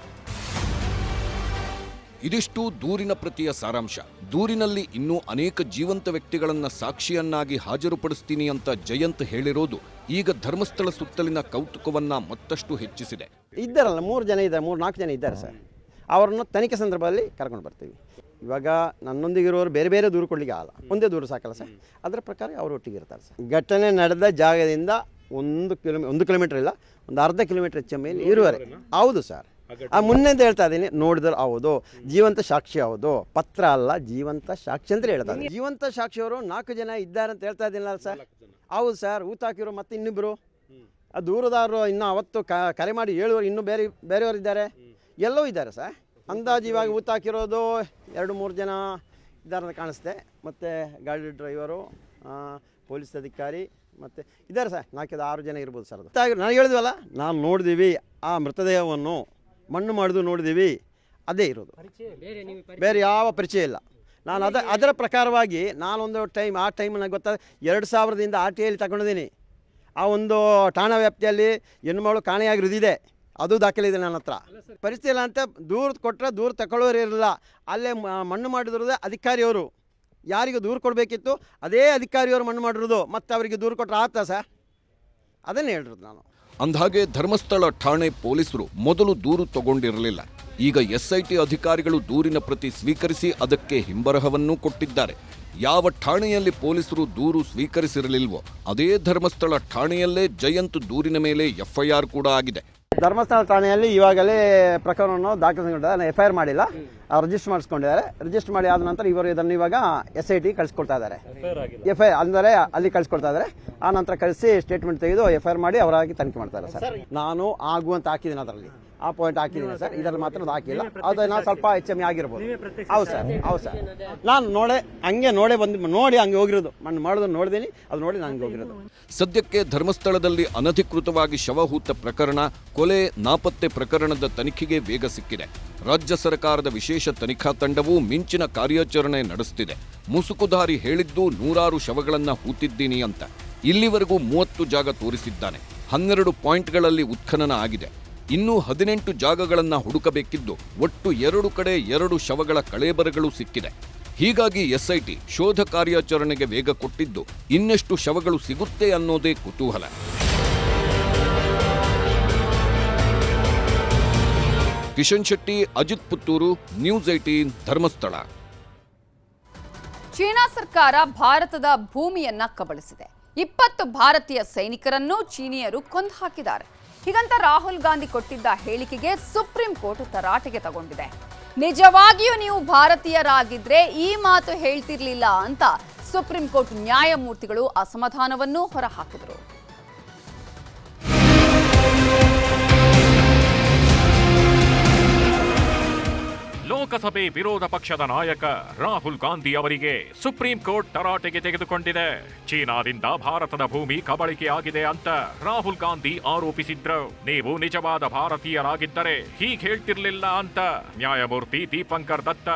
ಇದಿಷ್ಟು ದೂರಿನ ಪ್ರತಿಯ ಸಾರಾಂಶ. ದೂರಿನಲ್ಲಿ ಇನ್ನೂ ಅನೇಕ ಜೀವಂತ ವ್ಯಕ್ತಿಗಳನ್ನ ಸಾಕ್ಷಿಯನ್ನಾಗಿ ಹಾಜರುಪಡಿಸ್ತೀನಿ ಅಂತ ಜಯಂತ್ ಹೇಳಿರೋದು ಈಗ ಧರ್ಮಸ್ಥಳ ಸುತ್ತಲಿನ ಕೌತುಕವನ್ನ ಮತ್ತಷ್ಟು ಹೆಚ್ಚಿಸಿದೆ. ಇದ್ದಾರಲ್ಲ, ಮೂರು ಜನ ಇದ್ದಾರೆ, ಮೂರು, ನಾಲ್ಕು ಜನ ಇದ್ದಾರೆ ಸರ್. ಅವರನ್ನು ತನಿಖೆ ಸಂದರ್ಭದಲ್ಲಿ ಕರ್ಕೊಂಡು ಬರ್ತೀವಿ. ಇವಾಗ ನನ್ನೊಂದಿಗಿರೋರು ಬೇರೆ ಬೇರೆ ದೂರು ಕೊಡಲಿಕ್ಕೆ ಆಗಲ್ಲ. ಒಂದೇ ದೂರು ಸಾಕಲ್ಲ ಸರ್. ಅದರ ಪ್ರಕಾರ ಅವರು ಒಟ್ಟಿಗೆ ಇರ್ತಾರೆ ಸರ್. ಘಟನೆ ನಡೆದ ಜಾಗದಿಂದ ಒಂದು ಕಿಲೋಮೀ ಒಂದು ಕಿಲೋಮೀಟರ್ ಇಲ್ಲ, ಒಂದು ಅರ್ಧ ಕಿಲೋಮೀಟರ್ ಹೆಚ್ಚ ಮೇಲೆ ಇರುವರೆ. ಹೌದು ಸರ್. ಆ ಮುನ್ನೆ ಅಂತ ಹೇಳ್ತಾ ಇದ್ದೀನಿ ನೋಡಿದ್ರೆ ಹೌದು. ಜೀವಂತ ಸಾಕ್ಷಿ ಹೌದು. ಪತ್ರ ಅಲ್ಲ ಜೀವಂತ ಸಾಕ್ಷಿ ಅಂತ ಹೇಳ್ತಾ ಇದ್ದೀನಿ ಜೀವಂತ ಸಾಕ್ಷಿಯವರು ನಾಲ್ಕು ಜನ ಇದ್ದಾರೆ ಅಂತ ಹೇಳ್ತಾ ಇದ್ದೀನಲ್ಲ ಸರ್? ಹೌದು ಸರ್. ಊತ ಹಾಕಿರೋ ಮತ್ತೆ ಇನ್ನಿಬ್ರು. ಆ ದೂರದಾರರು ಇನ್ನು ಅವತ್ತು ಕ- ಕರೆ ಮಾಡಿ ಹೇಳುವರು ಇನ್ನೂ ಬೇರೆ ಬೇರೆಯವರು ಇದ್ದಾರೆ. ಎಲ್ಲವೂ ಇದ್ದಾರೆ ಸರ್. ಅಂದಾಜು ಇವಾಗ ಊತ ಹಾಕಿರೋದು ಎರಡು ಮೂರು ಜನ ಇದ್ದಾರೆ ಅಂತ ಕಾಣಿಸ್ತೆ. ಮತ್ತು ಗಾಡಿ ಡ್ರೈವರು ಪೊಲೀಸ್ ಅಧಿಕಾರಿ ಮತ್ತು ಇದ್ದಾರೆ ಸರ್. ನಾಲ್ಕೈದು ಆರು ಜನ ಇರ್ಬೋದು ಸರ್ ಅದು. ನಾನು ಹೇಳಿದ್ವಲ್ಲ ನಾವು ನೋಡಿದೀವಿ ಆ ಮೃತದೇಹವನ್ನು ಮಣ್ಣು ಮಾಡಿದು ನೋಡಿದೀವಿ ಅದೇ ಇರೋದು. ಬೇರೆ ಯಾವ ಪರಿಚಯ ಇಲ್ಲ. ನಾನು ಅದ ಅದರ ಪ್ರಕಾರವಾಗಿ ನಾನೊಂದು ಟೈಮ್ ಆ ಟೈಮ್ ನನಗೆ ಗೊತ್ತಾದ ಎರಡು ಸಾವಿರದಿಂದ ಆರ್ ಟಿ ಐಲಿ ತಗೊಂಡಿದ್ದೀನಿ. ಆ ಒಂದು ಠಾಣಾ ವ್ಯಾಪ್ತಿಯಲ್ಲಿ ಹೆಣ್ಮಗಳು ಕಾಣೆಯಾಗಿರೋದಿದೆ. ಅದು ದಾಖಲೆ ಇದೆ ನನ್ನ ಹತ್ರ. ಪರಿಸ್ಥಿತಿ ಇಲ್ಲ ಅಂತ ದೂರ ಕೊಟ್ಟರೆ ದೂರ ತಗೊಳ್ಳೋರು ಇರಲಿಲ್ಲ. ಅಲ್ಲೇ ಮಣ್ಣು ಮಾಡಿರೋದೇ ಅಧಿಕಾರಿಯವರು. ಯಾರಿಗೂ ದೂರು ಕೊಡಬೇಕಿತ್ತು ಅದೇ ಅಧಿಕಾರಿಯವರು ಮಣ್ಣು ಮಾಡಿರೋದು ಮತ್ತು ಅವರಿಗೆ ದೂರು ಕೊಟ್ಟರೆ ಆತ ಸರ್ ಅದನ್ನೇ ಹೇಳಿರೋದು ನಾನು. ಅಂದ್ಹಾಗೆ ಧರ್ಮಸ್ಥಳ ಠಾಣೆ ಪೊಲೀಸರು ಮೊದಲು ದೂರು ತಗೊಂಡಿರಲಿಲ್ಲ. ಈಗ ಎಸ್ಐಟಿ ಅಧಿಕಾರಿಗಳು ದೂರಿನ ಪ್ರತಿ ಸ್ವೀಕರಿಸಿ ಅದಕ್ಕೆ ಹಿಂಬರಹವನ್ನೂ ಕೊಟ್ಟಿದ್ದಾರೆ. ಯಾವ ಠಾಣೆಯಲ್ಲಿ ಪೊಲೀಸರು ದೂರು ಸ್ವೀಕರಿಸಿರಲಿಲ್ವೋ, ಅದೇ ಧರ್ಮಸ್ಥಳ ಠಾಣೆಯಲ್ಲೇ ಜಯಂತ್ ದೂರಿನ ಮೇಲೆ ಎಫ್ಐಆರ್ ಕೂಡ ಆಗಿದೆ. ಧರ್ಮಸ್ಥಳ ಠಾಣೆಯಲ್ಲಿ ಇವಾಗಲೇ ಪ್ರಕರಣವನ್ನು ದಾಖಲಿಸಿಕೊಂಡಿದ್ದಾರೆ. ಎಫ್ ಐ ಆರ್ ಮಾಡಿಲ್ಲ ರಿಜಿಸ್ಟರ್ ಮಾಡಿಸ್ಕೊಂಡಿದ್ದಾರೆ. ರಿಜಿಸ್ಟರ್ ಮಾಡಿ ಆದ ನಂತರ ಇವರು ಇದನ್ನು ಇವಾಗ ಎಸ್ ಐ ಟಿ ಕಳಿಸ್ಕೊಳ್ತಾ ಇದ್ದಾರೆ. ಎಫ್ ಐ ಅಂದರೆ ಅಲ್ಲಿ ಕಳಿಸ್ಕೊಳ್ತಾ ಇದ್ದಾರೆ. ಆ ನಂತರ ಕಳಿಸಿ ಸ್ಟೇಟ್ಮೆಂಟ್ ತೆಗೆದು ಎಫ್ ಐ ಆರ್ ಮಾಡಿ ಅವರಾಗಿ ತನಿಖೆ ಮಾಡ್ತಾರೆ ಸರ್ ನಾನು ಆಗುವಂತ ಹಾಕಿದ್ದೀನಿ ಅದರಲ್ಲಿ. ಆ ಪಾಯಿಂಟ್ ಹಾಕಿದ್ದೀನಿ ಸರ್. ಇದರಲ್ಲಿ ಮಾತ್ರ ಅದು ಹಾಕಿಲ್ಲ. ಅದು ನಾ ಸ್ವಲ್ಪ ಹೆಚ್ಚು ಕಮ್ಮಿ ಆಗಿರ್ಬೋದು. ಹೌದು ಸರ್ ಹೌದು ಸರ್. ನಾನು ನೋಡೆ ಹಂಗೆ ನೋಡೆ ಬಂದು ನೋಡಿ ಹಂಗೆ ಹೋಗಿರೋದು. ಮಣ್ಣು ಮಾಡೋದು ನೋಡಿದ್ದೀನಿ ಅದು ನೋಡಿ ನಾನು ಹಂಗೆ ಹೋಗಿರೋದು. ಸದ್ಯಕ್ಕೆ ಧರ್ಮಸ್ಥಳದಲ್ಲಿ ಅನಧಿಕೃತವಾಗಿ ಶವ ಹೂತ ಪ್ರಕರಣ ಕೊಲೆ ನಾಪತ್ತೆ ಪ್ರಕರಣದ ತನಿಖೆಗೆ ವೇಗ ಸಿಕ್ಕಿದೆ. ರಾಜ್ಯ ಸರ್ಕಾರದ ವಿಶೇಷ ತನಿಖಾ ತಂಡವು ಮಿಂಚಿನ ಕಾರ್ಯಾಚರಣೆ ನಡೆಸುತ್ತಿದೆ ಮುಸುಕುದಾರಿ ಹೇಳಿದ್ದು ನೂರಾರು ಶವಗಳನ್ನು ಹೂತಿದ್ದೀನಿ ಅಂತ. ಇಲ್ಲಿವರೆಗೂ ಮೂವತ್ತು ಜಾಗ ತೋರಿಸಿದ್ದಾನೆ. ಹನ್ನೆರಡು ಪಾಯಿಂಟ್ಗಳಲ್ಲಿ ಉತ್ಖನನ ಆಗಿದೆ. ಇನ್ನೂ ಹದಿನೆಂಟು ಜಾಗಗಳನ್ನ ಹುಡುಕಬೇಕಿದ್ದು ಒಟ್ಟು ಎರಡು ಕಡೆ ಎರಡು ಶವಗಳ ಕಳೇಬರಗಳು ಸಿಕ್ಕಿದೆ. ಹೀಗಾಗಿ ಎಸ್ಐಟಿ ಶೋಧ ಕಾರ್ಯಾಚರಣೆಗೆ ವೇಗ ಕೊಟ್ಟಿದ್ದು ಇನ್ನಷ್ಟು ಶವಗಳು ಸಿಗುತ್ತೆ ಅನ್ನೋದೇ ಕುತೂಹಲ. Kishan Shetty, Ajit Puttur, news eighteen Dharmasthala. China ಸರ್ಕಾರ ಭಾರತದ ಭೂಮಿಯನ್ನ ಕಬಳಿಸಿದೆ. ಇಪ್ಪತ್ತು ಭಾರತೀಯ ಸೈನಿಕರನ್ನು ಚೀನಿಯರು ಕೊಂದು ಹಾಕಿದ್ದಾರೆ. ಹೀಗಂತ ರಾಹುಲ್ ಗಾಂಧಿ ಕೊಟ್ಟಿದ್ದ ಹೇಳಿಕೆಗೆ ಸುಪ್ರೀಂ ಕೋರ್ಟ್ ತರಾಟೆಗೆ ತಗೊಂಡಿದೆ. ನಿಜವಾಗಿಯೂ ನೀವು ಭಾರತೀಯರಾಗಿದ್ರೆ ಈ ಮಾತು ಹೇಳ್ತಿರ್ಲಿಲ್ಲ ಅಂತ ಸುಪ್ರೀಂ ಕೋರ್ಟ್ ನ್ಯಾಯಮೂರ್ತಿಗಳು ಅಸಮಾಧಾನವನ್ನು ಹೊರಹಾಕಿದರು. ಲೋಕಸಭೆ ವಿರೋಧ ಪಕ್ಷದ ನಾಯಕ ರಾಹುಲ್ ಗಾಂಧಿ ಅವರಿಗೆ ಸುಪ್ರೀಂ ಕೋರ್ಟ್ ತರಾಟೆಗೆ ತೆಗೆದುಕೊಂಡಿದೆ. ಚೀನಾದಿಂದ ಭಾರತದ ಭೂಮಿ ಕಬಳಿಕೆ ಆಗಿದೆ ಅಂತ ರಾಹುಲ್ ಗಾಂಧಿ ಆರೋಪಿಸಿದ್ರು. ನೀವು ನಿಜವಾದ ಭಾರತೀಯರಾಗಿದ್ದರೆ ಹೀಗೆ ಹೇಳ್ತಿರ್ಲಿಲ್ಲ ಅಂತ ನ್ಯಾಯಮೂರ್ತಿ ದೀಪಂಕರ್ ದತ್ತ